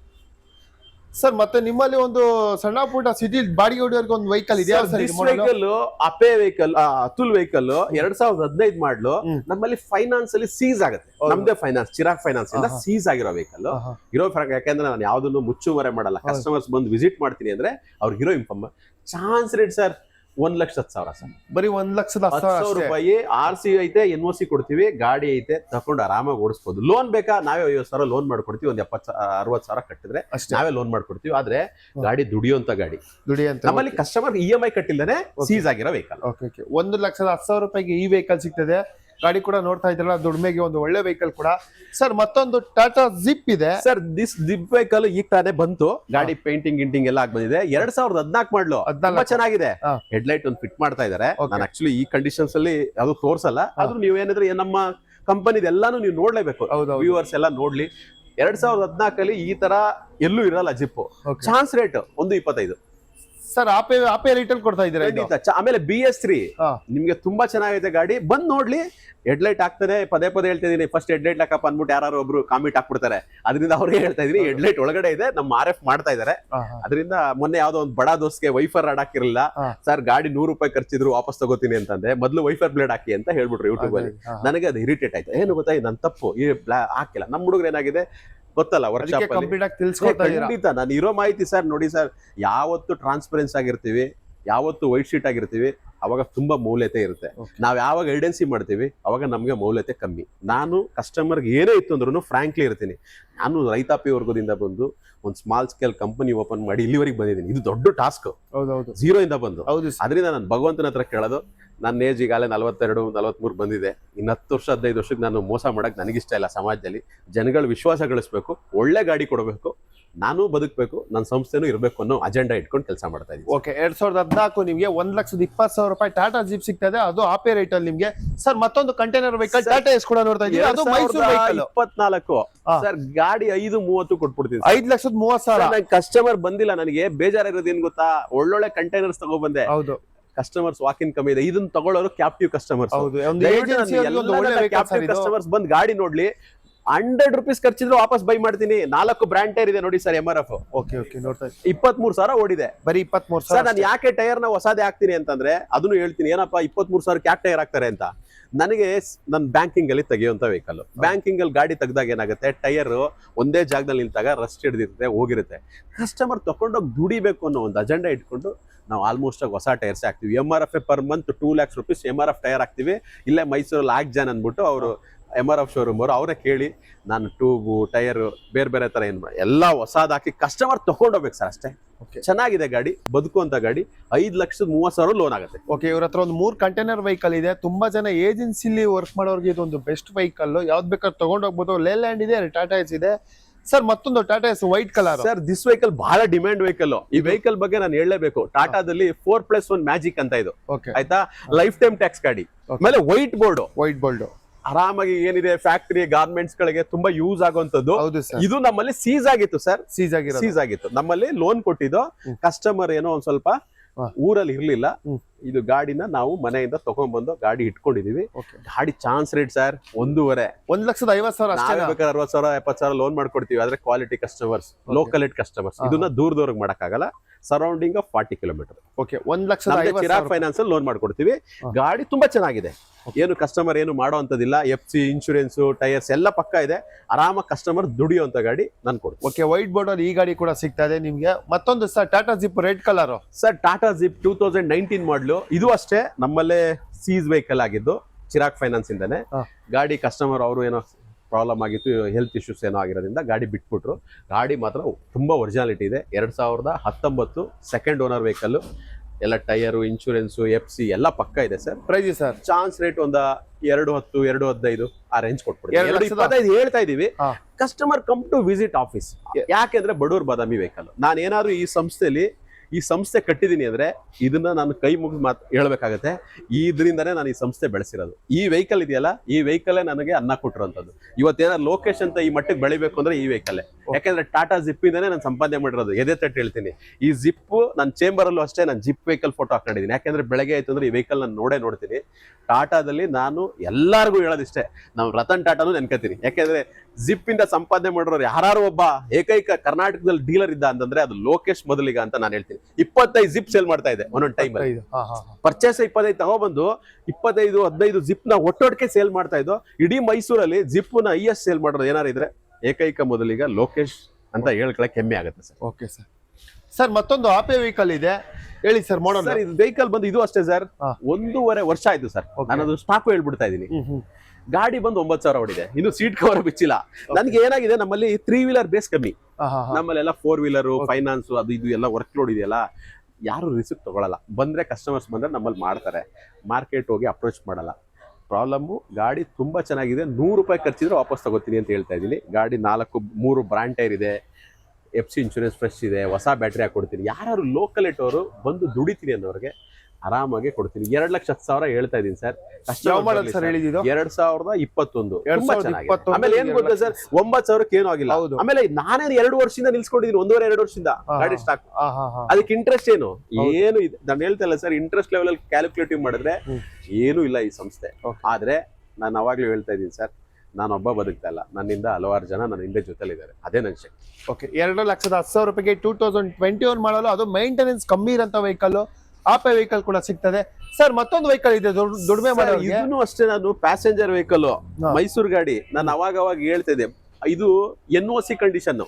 ಸರ್ ಮತ್ತೆ ನಿಮ್ಮಲ್ಲಿ ಒಂದು ಸಣ್ಣ ಪುಟ್ಟ ಸಿಟಿ ಬಾಡಿಗೆ ಹೊಡೆಯೋರ್ಗೆ ಒಂದು ವೆಹಿಕಲ್ ಇದೆ ಸರ್ ಇದು model? Vehicle Ape vehicle Atul vehicle ಎರಡ್ ಸಾವಿರದ ಹದಿನೈದು ಮಾಡ್ಲು ನಮ್ಮಲ್ಲಿ ಫೈನಾನ್ಸ್ ಅಲ್ಲಿ ಸೀಸ್ ಆಗುತ್ತೆ. ನಮ್ದೇ ಫೈನಾನ್ಸ್ ಚಿರಾಗ್ ಫೈನಾನ್ಸ್ ಇಂದ ಆಹಾ. ಸೀಸ್ ಆಗಿರೋ ವೆಹಿಕಲ್ ಆಹಾ. ಇರೋ ಫರಕ್ ಯಾಕಂದ್ರೆ ನಾನು ಯಾವ್ದನ್ನು ಮುಚ್ಚುಮರೆ ಮಾಡಲ್ಲ ಕಸ್ಟಮರ್ಸ್ ಬಂದು ವಿಸಿಟ್ ಮಾಡ್ತೀನಿ ಅಂದ್ರೆ ಅವ್ರಿಗೆ hero inform chance rate sir ಒಂದ್ ಲಕ್ಷ ಹತ್ತು ಸಾವಿರ ಸರ್. ಬರೀ ಒಂದ್ ಲಕ್ಷದ ಹತ್ತು ಹತ್ತು ಸಾವಿರ ಸಾವಿರ ಅಷ್ಟೇ. ರೂಪಾಯಿ ಆರ್ ಸಿ ಐತೆ ಎನ್ ಒ ಸಿ ಕೊಡ್ತೀವಿ ಗಾಡಿ ಐತೆ ತಕೊಂಡು ಆರಾಮಾಗಿ ಓಡಿಸ್ಬೋದು. ಲೋನ್ ಬೇಕಾ? ನಾವೇ ಐವತ್ತು ಸಾವಿರ ಲೋನ್ ಮಾಡ್ಕೊಡ್ತೀವಿ ಒಂದ್ ಎಪ್ಪತ್ತು ಅರವತ್ತು ಸಾವಿರ ಕಟ್ಟಿದ್ರೆ ಅಷ್ಟೇ. ನಾವೇ ಲೋನ್ ಮಾಡ್ಕೊಡ್ತೀವಿ. ಆದ್ರೆ. ಗಾಡಿ ದುಡಿಯುವಂತ ಗಾಡಿ. ದುಡಿ ಅಂತ ನಮ್ಮಲ್ಲಿ ಕಸ್ಟಮರ್ ಇ ಎಂ ಐ ಕಟ್ಟಿಲ್ಲದೆ ಸೀಸ್ ಆಗಿರೋ ವೆಹಿಕಲ್ ಓಕೆ ಓಕೆ ಒಂದು ಲಕ್ಷದ ಹತ್ತು ಸಾವಿರ ರೂಪಾಯಿಗೆ ಈ ವೆಹಿಕಲ್ ಸಿಗ್ತದೆ. ಗಾಡಿ ಕೂಡ ನೋಡ್ತಾ ಇದ್ರಲ್ಲ ದುಡಿಮೆಗೆ ಒಂದು ಒಳ್ಳೆ ವೆಹಿಕಲ್ ಕೂಡ. ಸರ್ ಮತ್ತೊಂದು ಟಾಟಾ ಜಿಪ್ ಇದೆ. ಸರ್ ದಿಸ್ ಜಿಪ್ ವೆಹಿಕಲ್ ಈಗ ತಾನೇ ಬಂತು. ಗಾಡಿ ಪೇಂಟಿಂಗ್ ಗಿಂಟಿಂಗ್ ಎಲ್ಲ ಆಗಿ ಬಂದಿದೆ ಎರಡ್ ಸಾವಿರದ ಹದಿನಾಲ್ಕು ಮಾಡ್ಲು. ತುಂಬಾ ಚೆನ್ನಾಗಿದೆ. ಹೆಡ್ ಲೈಟ್ ಒಂದು ಫಿಟ್ ಮಾಡ್ತಾ ಇದಾರೆ. ನಾನು ಆಕ್ಚುಲಿ ಈ ಕಂಡೀಷನ್ಸ್ ಅಲ್ಲಿ ಅದು ತೋರ್ಸಲ್ಲ. ಆದ್ರೂ ನೀವು ಏನಿದ್ರೆ ನಮ್ಮ ಕಂಪನಿ ಎಲ್ಲಾನು ನೀವು ನೋಡ್ಲೇಬೇಕು. ವ್ಯೂವರ್ಸ್ ಎಲ್ಲ ನೋಡ್ಲಿ. ಎರಡ್ ಸಾವಿರದ ಹದಿನಾಲ್ಕಲ್ಲಿ ಈ ತರ ಎಲ್ಲೂ ಇರಲ್ಲ ಜಿಪ್ ಚಾನ್ಸ್ ರೇಟ್ ಒಂದು ಇಪ್ಪತ್ತೈದು. ಸರ್ ಆಪೆ ಆಪೆ ರೇಟಲ್ಲಿ ಕೊಡ್ತಾ ಇದ್ದೀರಾ ಇದು? ಖಂಡಿತ. ಚ- ಆಮೇಲೆ ಬಿ ಎಸ್ ತ್ರೀ ಹಾ. ನಿಮ್ಗೆ ತುಂಬಾ ಚೆನ್ನಾಗಿದೆ ಗಾಡಿ. ಬಂದ್ ನೋಡ್ಲಿ ಹೆಡ್ಲೈಟ್ ಹಾಕ್ತಾರೆ ಪದೇ ಪದೇ ಹೇಳ್ತಾ ಇದೀನಿ. ಫಸ್ಟ್ ಹೆಡ್ಲೈಟ್ ಹಾಕಪ್ಪ ಅಂದ್ಬಿಟ್ಟು ಯಾರು ಒಬ್ರು ಕಾಮಿಟ್ ಹಾಕ್ಬಿಡ್ತಾರೆ. ಅದರಿಂದ ಅವ್ರಿಗೆ ಹೇಳ್ತಾ ಇದೀನಿ. ಹೆಡ್ಲೈಟ್ ಒಳಗಡೆ ಇದೆ ನಮ್ಮ ಆರ್ ಎಫ್ ಮಾಡ್ತಾ ಇದಾರೆ. ಹಾ, ಹಾ. ಅದರಿಂದ ಮೊನ್ನೆ ಯಾವ್ದೋ ಒಂದು ಬಡ ದೋಸ್ಗೆ ವೈಫರ್ ರಾಡ್ ಹಾಕಿರಲಿಲ್ಲ. ಹಾ. ಸರ್ ಗಾಡಿ ನೂರು ರೂಪಾಯಿ ಖರ್ಚಿದ್ರು ವಾಪಸ್ ತಗೋತೀನಿ ಅಂತಂದೆ. ಮೊದಲು ವೈಫರ್ ಬ್ಲೇಡ್ ಹಾಕಿ ಅಂತ ಹೇಳ್ಬಿಟ್ರು ಯೂಟ್ಯೂಬ್ ಅಲ್ಲಿ. ಹಾ, ಹಾ. ನನಗೆ ಅದು ಇರಿಟೇಟ್ ಆಯ್ತು. ಏನು ಗೊತ್ತಾ ಇದು ನನ್ನ ತಪ್ಪು ಈ ಬ್ಲಾ ಹಾಕಿಲ್ಲ. ನಮ್ಮ ಹುಡುಗರು ಏನಾಗಿದೆ ಗೊತ್ತಲ್ಲ ವರ್ಕ್ಶಾಪ್ ಕಂಪ್ಲೀಟ್ ಆಗಿ ತಿಳ್ಸ್ಕೊತಾ ಇದ್ದೀರಾ? ಖಂಡಿತ. ನಾನು ಇರೋ ಮಾಹಿತಿ ಸರ್ ನೋಡಿ ಸರ್ ಯಾವತ್ತು ಟ್ರಾನ್ಸ್ಪರೆನ್ಸ್ ಆಗಿರ್ತೀವಿ ಯಾವತ್ತು ವೈಟ್ ಶೀಟ್ ಆಗಿರ್ತೀವಿ ಅವಾಗ ತುಂಬಾ ಮೌಲ್ಯತೆ ಇರುತ್ತೆ. ನಾವ್ ಯಾವಾಗ ಐಡೆನ್ಸಿ ಮಾಡ್ತೀವಿ ಅವಾಗ ನಮ್ಗೆ ಮೌಲ್ಯತೆ ಕಮ್ಮಿ. ನಾನು ಕಸ್ಟಮರ್ಗೆ ಏನೇ ಇತ್ತು ಅಂದ್ರೂ ಫ್ರಾಂಕ್ಲಿ ಇರ್ತೀನಿ. ನಾನು ರೈತಾಪಿ ವರ್ಗದಿಂದ ಬಂದು ಒಂದು ಸ್ಮಾಲ್ ಸ್ಕೇಲ್ ಕಂಪನಿ ಓಪನ್ ಮಾಡಿ ಇಲ್ಲಿವರೆಗೆ ಬಂದಿದ್ದೀನಿ. ಇದು ದೊಡ್ಡ ಟಾಸ್ಕ್ ಹೌದೌದು. ಝೀರೋ ಇಂದ ಬಂದು. ಹೌದು ಅದರಿಂದ ನಾನು ಭಗವಂತನ ಹತ್ರ ಕೇಳೋದು ನನ್ನ ಏಜ್ ಈಗಾಗಲೇ ನಲವತ್ತೆರಡು ನಲವತ್ಮೂರು ಬಂದಿದೆ. ಇನ್ನು ಹತ್ತು ವರ್ಷ ಹದಿನೈದು ವರ್ಷಕ್ಕೆ ನಾನು ಮೋಸ ಮಾಡೋಕ್ಕೆ ನನಗಿಷ್ಟ ಇಲ್ಲ ಸಮಾಜದಲ್ಲಿ. ಜನಗಳ ವಿಶ್ವಾಸ ಗಳಿಸ್ಬೇಕು ಒಳ್ಳೆ ಗಾಡಿ ಕೊಡಬೇಕು ನಾನು ಬದುಕಬೇಕು ನನ್ನ ಸಂಸ್ಥೆನೂ ಇರಬೇಕು ಅನ್ನೋ ಅಜೆಂಡಾ ಇಟ್ಕೊಂಡು ಕೆಲಸ ಮಾಡ್ತಾ ಇದ್ದೀನಿ. ಓಕೆ ಎರಡ್ ಸಾವಿರದ ಹದಿನಾಲ್ಕು ನಿಮಗೆ ಒಂದ್ ಲಕ್ಷದ ಇಪ್ಪತ್ತು ಸಾವಿರ ರೂಪಾಯಿ ಟಾಟಾ ಜೀಪ್ ಸಿಗ್ತದೆ ಅದು ಆಪೆ ರೇಟ್ ಅಲ್ಲಿ ನಿಮಗೆ. ಸರ್ ಮತ್ತೊಂದು ಕಂಟೈನರ್ ವೆಹಿಕಲ್ ಟಾಟಾ ಎಸ್ ಕೂಡ ನೋಡ್ತಾ ಇದ್ದೀವಿ ಅದು ಮೈಸೂರು ವೆಹಿಕಲ್ ಇಪ್ಪತ್ನಾಲ್ಕು. ಸರ್ ಗಾಡಿ ಐದು ಮೂವತ್ತು ಕೊಟ್ಬಿಡ್ತೀನಿ ಐದು ಲಕ್ಷದ ಮೂವತ್ತು ಸಾವಿರ. ಕಸ್ಟಮರ್ ಬಂದಿಲ್ಲ ನನಗೆ. ಬೇಜಾರಿರೋದು ಏನ್ ಗೊತ್ತಾ? ಒಳ್ಳೊಳ್ಳೆ ಕಂಟೈನರ್ಸ್ ತಗೊಬಂದೆ ಹೌದು. ಕಸ್ಟಮರ್ಸ್ ವಾಕಿನ್ ಕಮ್ಮಿ ಇದೆ. ಇದನ್ನ ತಗೊಳ್ಳೋರು ಕ್ಯಾಪ್ಟಿವ್ ಕಸ್ಟಮರ್ಸ್ ಕ್ಯಾಪ್ಟಿವ್ ಕಸ್ಟಮರ್ಸ್ ಬಂದ್ ಗಾಡಿ ನೋಡ್ಲಿ ಹಂಡ್ರೆಡ್ ರುಪೀಸ್ ಖರ್ಚಿದ್ರು ವಾಪಸ್ ಬೈ ಮಾಡ್ತೀನಿ. ನಾಲ್ಕು ಬ್ರ್ಯಾಂಡ್ ಟೈರ್ ಇದೆ ನೋಡಿ sir M R F okay okay ನೋಡ್ತಾ ಇದ್ದೀವಿ ಇಪ್ಪತ್ತ್ ಮೂರು ಸಾವಿರ ಓಡಿದೆ. ಬರೀ ಇಪ್ಪತ್ತ್ ಮೂರು ಸರ್ ಸಾವಿರ ನಾನು ಯಾಕೆ ಟೈರ್ನ ಹೊಸದೇ ಹಾಕ್ತೀನಿ ಅಂತಂದ್ರೆ ಅದನ್ನು ಹೇಳ್ತೀನಿ ಏನಪ್ಪಾ ಇಪ್ಪತ್ತ್ ಮೂರು ಸಾವಿರ ಕ್ಯಾಪ್ ಟೈರ್ ಹಾಕ್ತಾರೆ ಅಂತ? ನನಗೆ ನನ್ನ ಬ್ಯಾಂಕಿಂಗ್ ಅಲ್ಲಿ ತೆಗೆಯುವಂತ ವೆಹಿಕಲ್ ಬ್ಯಾಂಕಿಂಗ್ ಅಲ್ಲಿ ಗಾಡಿ ತೆಗ್ದಾಗ ಏನಾಗುತ್ತೆ? ಟೈರ್ ಒಂದೇ ಜಾಗದಲ್ಲಿ ನಿಂತಾಗ ರಸ್ಟ್ ಹಿಡಿದಿರುತ್ತೆ ಹೋಗಿರುತ್ತೆ. ಕಸ್ಟಮರ್ ತೊಗೊಂಡೋಗಿ ದುಡಿಬೇಕು ಅನ್ನೋ ಒಂದು ಅಜೆಂಡಾ ಇಟ್ಕೊಂಡು ನಾವು ಆಲ್ಮೋಸ್ಟ್ ಆಗಿ ಹೊಸ ಟೈರ್ಸ್ ಹಾಕ್ತೀವಿ. M R F per month two lakhs rupees M R F tyre ಹಾಕ್ತೀವಿ. ಇಲ್ಲೇ ಮೈಸೂರಲ್ಲಿ ಆಗ್ಜಾನ್ ಅಂದ್ಬಿಟ್ಟು ಅವರು ಎಂ ಆರ್ ಎಫ್ ಶೋರೂಮ್ ಅವರು ಅವರೇ ಕೇಳಿ ನಾನು ಟ್ಯೂಬು ಟೈರ್ ಬೇರೆ ಬೇರೆ ಥರ ಏನು ಎಲ್ಲ ಹೊಸದಾಕಿ ಹಾಕಿ ಕಸ್ಟಮರ್ ತೊಗೊಂಡೋಗ್ಬೇಕು ಸರ್ ಅಷ್ಟೇ. ಚೆನ್ನಾಗಿದೆ ಗಾಡಿ ಬದುಕುವಂತ ಗಾಡಿ. ಐದ್ ಲಕ್ಷದ ಮೂವತ್ ಸಾವಿರ ಲೋನ್ ಆಗುತ್ತೆ. ಓಕೆ ಇವ್ರ ಹತ್ರ ಒಂದು ಮೂರು ಕಂಟೈನರ್ ವೆಹಿಕಲ್ ಇದೆ. ತುಂಬಾ ಜನ ಏಜೆನ್ಸಿಲಿ ವರ್ಕ್ ಮಾಡೋರಿಗೆ ಇದೊಂದು ಬೆಸ್ಟ್ ವೆಹಿಕಲ್ ಯಾವ್ದು ಬೇಕಾದ್ರೆ ತಗೊಂಡೋಗ್ಬೋದು ಲೇಲ್ಯಾಂಡ್ ಇದೆ ಟಾಟಾ ಎಸ್ ಇದೆ. ಸರ್ ಮತ್ತೊಂದು Tata Ace white colour sir this vehicle ಬಹಳ ಡಿಮ್ಯಾಂಡ್ ವೆಹಿಕಲ್ ಈ ವೆಹಿಕಲ್ ಬಗ್ಗೆ ನಾನು ಹೇಳಲೇಬೇಕು. ಟಾಟಾದಲ್ಲಿ ಫೋರ್ ಪ್ಲಸ್ ಒನ್ ಮ್ಯಾಜಿಕ್ ಅಂತ ಇದು. ಓಕೆ ಆಯ್ತಾ? ಲೈಫ್ ಟೈಮ್ ಟ್ಯಾಕ್ಸ್ ಗಾಡಿ ಮೇಲೆ ಆಮೇಲೆ ವೈಟ್ ಬೋರ್ಡ್ ವೈಟ್ ಬೋಲ್ಡ್ ಆರಾಮಾಗಿ ಏನಿದೆ ಫ್ಯಾಕ್ಟರಿ ಗಾರ್ಮೆಂಟ್ಸ್ ಗಳಿಗೆ ತುಂಬಾ ಯೂಸ್ ಆಗುವಂತದ್ದು ಇದು ನಮ್ಮಲ್ಲಿ ಸೀಸ್ ಆಗಿತ್ತು ಸರ್. ಸೀಸ್ ಆಗಿ ಸೀಸ್ ಆಗಿತ್ತು. ನಮ್ಮಲ್ಲಿ ಲೋನ್ ಕೊಟ್ಟಿದ್ದು ಕಸ್ಟಮರ್ ಏನೋ ಒಂದ್ ಸ್ವಲ್ಪ ಊರಲ್ಲಿ ಇರ್ಲಿಲ್ಲ. ಇದು ಗಾಡಿನ ನಾವು ಮನೆಯಿಂದ ತಗೊಂಡ್ಬಂದು ಗಾಡಿ ಇಟ್ಕೊಂಡಿದೀವಿ. ಗಾಡಿ ಚಾನ್ಸ್ ರೇಟ್ ಸರ್ ಒಂದೂವರೆ. ಒಂದ್ ಲಕ್ಷದ ಐವತ್ ಸಾವಿರ ಬೇಕಾದ್ರೆ ಅರವತ್ ಸಾವಿರ ಎಪ್ಪತ್ ಸಾವಿರ ಲೋನ್ ಮಾಡ್ಕೊಡ್ತೀವಿ. ಆದ್ರೆ ಕ್ವಾಲಿಟಿ ಕಸ್ಟಮರ್ಸ್ ಲೋಕಲ್ ಕಸ್ಟಮರ್ಸ್ ಇದನ್ನ ಇದನ್ನ ದೂರದವ್ರಿಗೆ ಮಾಡಕ್ಕಾಗಲ್ಲ. Surrounding of forty kilometre okay ಒಂದ್ ಲಕ್ಷ ಚಿರಾಗ್ ಫೈನಾನ್ಸ್ ಅಲ್ಲಿ ಲೋನ್ ಮಾಡ್ಕೊಡ್ತೀವಿ. ಗಾಡಿ ತುಂಬಾ ಚೆನ್ನಾಗಿದೆ. ಏನು ಕಸ್ಟಮರ್ ಏನು ಮಾಡೋ ಅಂತದಿಲ್ಲ ಎಫ್ ಸಿ ಇನ್ಶೂರೆನ್ಸ್ ಟೈರ್ಸ್ ಎಲ್ಲ ಪಕ್ಕ ಇದೆ. ಆರಾಮಾಗಿ ಕಸ್ಟಮರ್ ದುಡಿಯುವಂತ ಗಾಡಿ ನಾನು ಕೊಡ್ತೀನಿ. ಓಕೆ ವೈಟ್ ಬೋರ್ಡ್ ಅಲ್ಲಿ ಈ ಗಾಡಿ ಕೂಡ ಸಿಗ್ತಾ ಇದೆ ನಿಮ್ಗೆ. ಮತ್ತೊಂದು sir Tata Zip red colour sir Tata Zip two thousand nineteen model ಇದು ಅಷ್ಟೇ ನಮ್ಮಲ್ಲೇ ಸೀಸ್ ವೆಹಿಕಲ್ ಆಗಿದ್ದು ಚಿರಾಗ್ ಫೈನಾನ್ಸ್ ಇಂದಾನೆ. ಗಾಡಿ ಕಸ್ಟಮರ್ ಅವರು ಏನೋ ಪ್ರಾಬ್ಲಮ್ ಆಗಿತ್ತು ಹೆಲ್ತ್ ಇಶ್ಯೂಸ್ ಏನೋ ಆಗಿರೋದ್ರಿಂದ ಗಾಡಿ ಬಿಟ್ಬಿಟ್ರು. ಗಾಡಿ ಮಾತ್ರ ತುಂಬಾ ಒರಿಜಿನಾಲಿಟಿ ಇದೆ. ಎರಡ್ ಸಾವಿರದ ಹತ್ತೊಂಬತ್ತು ಸೆಕೆಂಡ್ ಓನರ್ ವೆಹಿಕಲ್ ಎಲ್ಲ ಟೈರು ಇನ್ಶೂರೆನ್ಸು ಎಫ್ ಸಿ ಎಲ್ಲ ಪಕ್ಕ ಇದೆ sir. Price sir. Chance rate ಒಂದ ಎರಡು ಹತ್ತು ಎರಡು ಹದಿನೈದು ಆ ರೇಂಜ್ ಕೊಟ್ಬಿಡ್ತೀವಿ ಹೇಳ್ತಾ ಇದೀವಿ. Customer come to visit office ಯಾಕೆಂದ್ರೆ ಬಡೂರ್ ಬಾದಾಮಿ ವೆಹಿಕಲ್ ನಾನು ಏನಾದ್ರು ಈ ಸಂಸ್ಥೆಲಿ ಈ ಸಂಸ್ಥೆ ಕಟ್ಟಿದ್ದೀನಿ ಅಂದರೆ ಇದನ್ನು ನಾನು ಕೈ ಮುಗಿದು ಮಾತು ಹೇಳಬೇಕಾಗತ್ತೆ. ಇದರಿಂದನೇ ನಾನು ಈ ಸಂಸ್ಥೆ ಬೆಳೆಸಿರೋದು. ಈ ವೆಹಿಕಲ್ ಇದೆಯಲ್ಲ, ಈ ವೆಹಿಕಲೇ ನನಗೆ ಅನ್ನ ಕೊಟ್ಟಿರೋಂಥದ್ದು ಇವತ್ತೇನಾದ್ರು ಲೋಕೇಶ್ ಅಂತ ಈ ಮಟ್ಟಕ್ಕೆ ಬೆಳಿಬೇಕು ಅಂದರೆ ಈ ವೆಹಿಕಲ್ಲೇ ಯಾಕಂದ್ರೆ ಟಾಟಾ ಜಿಪ್ ಇಂದಾನೆ ನಾನು ಸಂಪಾದನೆ ಮಾಡಿರೋದು. ಎದೆ ತಟ್ಟು ಹೇಳ್ತೀನಿ. ಈ ಜಿಪ್ ನನ್ನ ಚೇಂಬರ್ ಅಲ್ಲೂ ಅಷ್ಟೇ ನಾನು ಜಿಪ್ ವೆಹಿಕಲ್ ಫೋಟೋ ಹಾಕೊಂಡಿದ್ದೀನಿ ಯಾಕಂದ್ರೆ ಬೆಳಗ್ಗೆ ಆಯ್ತು ಅಂದ್ರೆ ಈ ವೆಹಿಕಲ್ ನಾನು ನೋಡೇ ನೋಡ್ತೀನಿ. ಟಾಟಾದಲ್ಲಿ ನಾನು ಎಲ್ಲರಿಗೂ ಹೇಳೋದಿಷ್ಟೇ. ನಾವು ರತನ್ ಟಾಟಾನು ನೆನ್ಕೋತೀನಿ ಯಾಕೆಂದ್ರೆ ಜಿಪ್ ಇಂದ ಸಂಪಾದನೆ ಮಾಡಿರೋರು ಯಾರು ಒಬ್ಬ ಏಕೈಕ ಕರ್ನಾಟಕದಲ್ಲಿ ಡೀಲರ್ ಇದ್ದ ಅಂತಂದ್ರೆ ಅದು ಲೋಕೇಶ್ ಮೊದಲಿಗ ಅಂತ ನಾನು ಹೇಳ್ತೀನಿ. ಇಪ್ಪತ್ತೈದು ಜಿಪ್ ಸೇಲ್ ಮಾಡ್ತಾ ಇದೆ ಒಂದೊಂದು ಟೈಮ್. ಪರ್ಚೇಸ್ ಇಪ್ಪತ್ತೈದು. ತಗೊಬಂದು ಇಪ್ಪತ್ತೈದು ಹದಿನೈದು ಜಿಪ್ನ ಒಟ್ಟೊಟ್ಟಿಗೆ ಸೇಲ್ ಮಾಡ್ತಾ ಇದ್ದು ಇಡೀ ಮೈಸೂರಲ್ಲಿ ಜಿಪ್ನ ಐಎಸ್ ಸೇಲ್ ಮಾಡೋದು ಏನಾರು ಇದ್ರೆ? ಏಕೈಕ ಮೊದಲಿಗ ಲೋಕೇಶ್ ಅಂತ ಹೇಳ್ಕೊಳಕ್ ಹೆಮ್ಮೆ ಆಗುತ್ತೆ ಸರ್. ಓಕೆ ಸರ್ ಸರ್ ಮತ್ತೊಂದು ಆಪೆ ವೆಹಿಕಲ್ ಇದೆ. ಹೇಳಿ ಸರ್ ಮಾಡೋಣ ಸರ್ ಇದು ವೆಹಿಕಲ್ ಬಂದು ಇದು ಅಷ್ಟೇ ಸರ್. ಒಂದೂವರೆ ವರ್ಷ ಆಯ್ತು ಸರ್. ನಾನು ಅದು ಸ್ಟಾಕ್ ಹೇಳ್ಬಿಡ್ತಾ ಹ್ಮ್ ಗಾಡಿ ಬಂದು ಒಂಬತ್ತು ಸಾವಿರ ಹೊಡಿದೆ ಇನ್ನು ಸೀಟ್ ಕವರ್ ಬಿಚ್ಚಿಲ್ಲ. ನನ್ಗೆ ಏನಾಗಿದೆ ನಮ್ಮಲ್ಲಿ ತ್ರೀ ವೀಲರ್ ಬೇಸ್ ಕಮ್ಮಿ. ನಮ್ಮಲ್ಲೆಲ್ಲ ಫೋರ್ ವೀಲರ್ ಫೈನಾನ್ಸ್ ಅದು ಇದು ಎಲ್ಲ ವರ್ಕ್ ಲೋಡ್ ಇದೆಯಲ್ಲ ಯಾರು ರಿಸ್ಕ್ ತಗೊಳ್ಳಲ್ಲ ಬಂದ್ರೆ ಕಸ್ಟಮರ್ಸ್ ಬಂದ್ರೆ ನಮ್ಮಲ್ಲಿ ಮಾಡ್ತಾರೆ. ಮಾರ್ಕೆಟ್ ಹೋಗಿ ಅಪ್ರೋಚ್ ಮಾಡಲ್ಲ. ಪ್ರಾಬ್ಲಮ್ಮು. ಗಾಡಿ ತುಂಬಾ ಚೆನ್ನಾಗಿದೆ. ನೂರು ರೂಪಾಯಿ ಖರ್ಚಿದ್ರೆ ವಾಪಸ್ ತಗೋತೀನಿ ಅಂತ ಹೇಳ್ತಾ ಇದ್ದೀನಿ. ಗಾಡಿ ನಾಲ್ಕು, ಮೂರು ಬ್ರ್ಯಾಂಡ್ ಟೈರ್ ಇದೆ. ಎಫ್ ಸಿ ಇನ್ಶೂರೆನ್ಸ್ ಫ್ರೆಶ್ ಇದೆ. ಹೊಸ ಬ್ಯಾಟ್ರಿ ಹಾಕ್ಕೊಡ್ತೀನಿ ಯಾರು ಲೋಕಲ್ ಇಟ್ಟವರು ಬಂದು ದುಡಿತೀನಿ ಅನ್ನೋರಿಗೆ ಆರಾಮಾಗಿ ಕೊಡ್ತೀನಿ. ಎರಡ್ ಲಕ್ಷ ಹತ್ತು ಸಾವಿರ ಹೇಳ್ತಾ ಇದೀನಿ ಸರ್. ಎರಡ್ ಸಾವಿರದ ಇಪ್ಪತ್ತೊಂದು. ಆಮೇಲೆ ಏನ್ ಗೊತ್ತಾ ಸರ್? ಒಂಬತ್ ಸಾವಿರಕ್ಕೆ ಏನೂ ಆಗಿಲ್ಲ. ಆಮೇಲೆ ನಾನೇ ಎರಡು ವರ್ಷದಿಂದ ನಿಲ್ಸ್ಕೊಂಡಿದ್ದೀನಿ ಒಂದೂವರೆ ಎರಡು ವರ್ಷದಿಂದ. ಗಾಡಿ ಸ್ಟಾಕ್ ಅದಕ್ಕೆ ಇಂಟ್ರೆಸ್ಟ್ ಏನು? ಏನು ಇದೆ? ನಾನು ಹೇಳ್ತಾ ಇಲ್ಲ ಸರ್ ಇಂಟ್ರೆಸ್ಟ್ ಲೆವೆಲ್ ಅಲ್ಲಿ ಕ್ಯಾಲ್ಕುಲೇಟಿವ್ ಮಾಡಿದ್ರೆ. ಏನು ಇಲ್ಲ ಈ ಸಂಸ್ಥೆ. ಆದ್ರೆ ನಾನು ಅವಾಗ್ಲೂ ಹೇಳ್ತಾ ಇದ್ದೀನಿ ಸರ್ ನಾನೊಬ್ಬ ಬದುಕ್ತಾ ಇಲ್ಲ. ನನ್ನಿಂದ ಹಲವಾರು ಜನ ನನ್ನ ಹಿಂದೆ ಜೊತೆಲಿದ್ದಾರೆ. ಅದೇ ನನ್ನ ಶಕ್ತಿ. ಓಕೆ ಎರಡು ಲಕ್ಷದ ಹತ್ತು ಸಾವಿರ ರೂಪಾಯಿಗೆ ಟೂ ತೌಸಂಡ್ ಟ್ವೆಂಟಿ ಒನ್ ಮಾಡಲು ಅದು ಮೈಂಟೆನೆನ್ಸ್ ಕಮ್ಮಿ ಇರೋಂಥ ವೆಹಿಕಲ್ ಆಪೆ ವೆಹಿಕಲ್ ಕೂಡ ಸಿಗ್ತದೆ. ಸರ್ ಮತ್ತೊಂದು ವೆಹಿಕಲ್ ಇದೆ ದುಡಿಮೆ ಇದನ್ನು ಅಷ್ಟೇ ನಾನು ಪ್ಯಾಸೆಂಜರ್ ವೆಹಿಕಲ್. ಮೈಸೂರು ಗಾಡಿ. ನಾನು ಅವಾಗ ಅವಾಗ ಹೇಳ್ತಾ ಇದ್ದೆ ಇದು N O C condition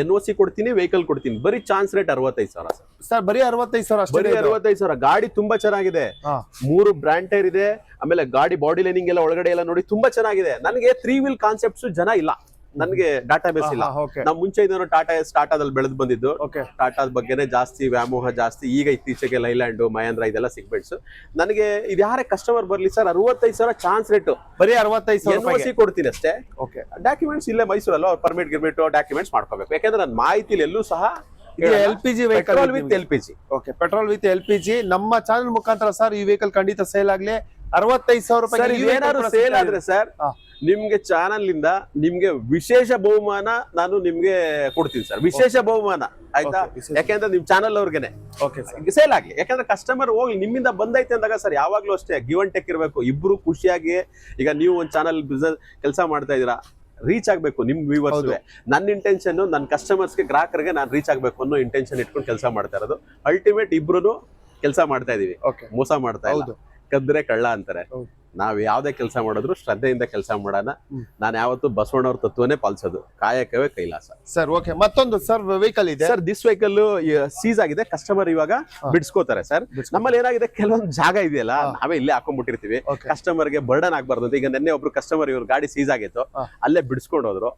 N O C ಕೊಡ್ತೀನಿ ವೆಹಿಕಲ್ ಕೊಡ್ತೀನಿ. ಬರೀ ಚಾನ್ಸ್ ರೇಟ್ ಅರವತ್ತೈದು ಸಾವಿರ ಸರ್ ಬರೀ ಅರವತ್ತೈದು ಸಾವಿರ ಬರೀ ಅರವತ್ತೈದು ಸಾವಿರ. ಗಾಡಿ ತುಂಬಾ ಚೆನ್ನಾಗಿದೆ. ಮೂರು ಬ್ರ್ಯಾಂಡ್ ಟೈರ್ ಇದೆ. ಆಮೇಲೆ ಗಾಡಿ ಬಾಡಿ ಲೈನಿಂಗ್ ಎಲ್ಲ ಒಳಗಡೆ ಎಲ್ಲ ನೋಡಿ ತುಂಬಾ ಚೆನ್ನಾಗಿದೆ. ನನಗೆ ತ್ರೀ ವೀಲ್ ಕಾನ್ಸೆಪ್ಟ್ಸ್ ಜನ ಇಲ್ಲ. ನನಗೆ ಡಾಟಾ ಬೇಸ್ ಇಲ್ಲ ನಾವು ಮುಂಚೆ ಇದನ್ನು ಟಾಟಾ ಟಾಟಾದಲ್ಲಿ ಬೆಳೆದು ಬಂದಿದ್ದು. ಟಾಟಾದ ಬಗ್ಗೆನೇ ಜಾಸ್ತಿ ವ್ಯಾಮೋಹ ಜಾಸ್ತಿ ಈಗ ಇತ್ತೀಚೆಗೆ ಲೈಲ್ಯಾಂಡ್ ಮಹೇಂದ್ರ ಇದೆಲ್ಲ ಸಿಗ್ಮೆಂಟ್ಸ್ ನನಗೆ ಇದು ಯಾರೇ ಕಸ್ಟಮರ್ ಬರ್ಲಿ ಸರ್ ಅರವತ್ತೈದು ಸಾವಿರ ಚಾನ್ಸ್ ರೇಟ್ ಬರೀ ಅರವತ್ತೈದು ಸಾವಿರ ಕೊಡ್ತೀನಿ ಅಷ್ಟೇ. ಓಕೆ ಡಾಕ್ಯುಮೆಂಟ್ಸ್ ಇಲ್ಲೇ ಮೈಸೂರಲ್ಲ ಪರ್ಮಿಟ್ ಗಿರ್ಮಿಟ್ ಡಾಕ್ಯುಮೆಂಟ್ಸ್ ಮಾಡ್ಕೋಬೇಕು. ಯಾಕಂದ್ರೆ ನನ್ನ ಮಾಹಿತಿಲಿ ಎಲ್ಲೂ ಸಹ L P G vehicle with L P G okay petrol with L P G ನಮ್ಮ ಚಾನಲ್ ಮುಖಾಂತರ ಸರ್ ಈ ವೆಹಿಕಲ್ ಖಂಡಿತ ಸೇಲ್ ಆಗ್ಲಿ. ಅರವತ್ತೈದು ಸಾವಿರ ರೂಪಾಯಿ ಏನಾದ್ರು ಸೇಲ್ ಆದ್ರೆ ಸರ್. ನಿಮ್ಗೆ ಚಾನಲ್ ಇಂದ ನಿಮ್ಗೆ ವಿಶೇಷ ಬಹುಮಾನ ನಾನು ನಿಮ್ಗೆ ಕೊಡ್ತೀನಿ ಸರ್. ವಿಶೇಷ ಬಹುಮಾನ ಆಯ್ತಾ? ಯಾಕೆಂದ್ರೆ ನಿಮ್ ಚಾನಲ್ ಅವ್ರಿಗೆನೆ. ಸರ್ ಸೇಲ್ ಆಗ್ಲಿ ಯಾಕಂದ್ರೆ ಕಸ್ಟಮರ್ ಹೋಗ್ಲಿ ನಿಮ್ಮಿಂದ ಬಂದೈತೆ ಅಂದಾಗ ಸರ್ ಯಾವಾಗ್ಲೂ ಅಷ್ಟೇ ಗಿವ್ ಅಂಡ್ ಟೆಕ್ ಇರಬೇಕು. ಇಬ್ರು ಖುಷಿಯಾಗಿ ಈಗ ನೀವು ಒಂದು ಚಾನಲ್ ಬಿಸ್ನೆಸ್ ಕೆಲಸ ಮಾಡ್ತಾ ಇದೀರಾ ರೀಚ್ ಆಗ್ಬೇಕು ನಿಮ್ ವ್ಯೂವರ್ಸ್ ಹೌದು. ನನ್ನ ಇಂಟೆನ್ಷನ್ ನನ್ನ ಕಸ್ಟಮರ್ಸ್ಗೆ ಗ್ರಾಹಕರಿಗೆ ನಾನು ರೀಚ್ ಆಗ್ಬೇಕು ಅನ್ನೋ ಇಂಟೆನ್ಷನ್ ಇಟ್ಕೊಂಡು ಕೆಲಸ ಮಾಡ್ತಾ ಇರೋದು. ಅಲ್ಟಿಮೇಟ್ ಇಬ್ರು ಕೆಲಸ ಮಾಡ್ತಾ ಇದೀವಿ. ಮೋಸ ಮಾಡ್ತಾ ಇಲ್ಲ. ಹೌದು. ಕದ್ರೆ ಕಳ್ಳ ಅಂತಾರೆ. ನಾವ್ ಯಾವ್ದೇ ಕೆಲಸ ಮಾಡಿದ್ರು ಶ್ರದ್ಧೆಯಿಂದ ಕೆಲಸ ಮಾಡೋಣ. ನಾನು ಯಾವತ್ತು ಬಸವಣ್ಣವ್ರ ತತ್ವನೇ ಪಾಲಿಸೋದು. ಕಾಯಕವೇ ಕೈಲಾಸ. Sir okay. ಮತ್ತೊಂದು ಸರ್ ವೆಹಿಕಲ್ ಇದೆ. ಸರ್ ದಿಸ್ ವೆಹಿಕಲ್ ಸೀಸ್ ಆಗಿದೆ. ಕಸ್ಟಮರ್ ಇವಾಗ ಬಿಡ್ಸ್ಕೊತಾರೆ ಸರ್. ನಮ್ಮಲ್ಲಿ ಏನಾಗಿದೆ? ಕೆಲವೊಂದು ಜಾಗ ಇದೆಯಲ್ಲ. ನಾವೇ ಇಲ್ಲೇ ಹಾಕೊಂಡ್ಬಿಟ್ಟಿರ್ತೀವಿ. ಕಸ್ಟಮರ್ಗೆ ಬರ್ಡನ್ ಆಗ್ಬಾರ್ದು ಅಂತ. ಈಗ ನಿನ್ನೆ ಒಬ್ರು ಕಸ್ಟಮರ್ ಇವ್ರ ಗಾಡಿ ಸೀಸ್ ಆಗಿತ್ತು. ಅಲ್ಲೇ ಬಿಡಿಸ್ಕೊಂಡು ಹೋದ್ರು.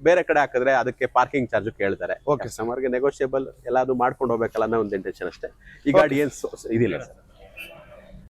ಬೇರೆ ಕಡೆ ಹಾಕಿದ್ರೆ ಅದಕ್ಕೆ ಪಾರ್ಕಿಂಗ್ ಚಾರ್ಜ್ ಕೇಳ್ತಾರೆ. ಕಸ್ಟಮರ್ಗೆ ನೆಗೋಷಿಯೇಬಲ್ ಎಲ್ಲಾದ್ರೂ ಮಾಡ್ಕೊಂಡು ಹೋಗ್ಬೇಕಲ್ಲ ಅನ್ನೋ ಒಂದು ಇಂಟೆನ್ಷನ್ ಅಷ್ಟೇ. ಈ ಗಾಡಿ ಏನ್ ಇದಿಲ್ಲ ಸರ್.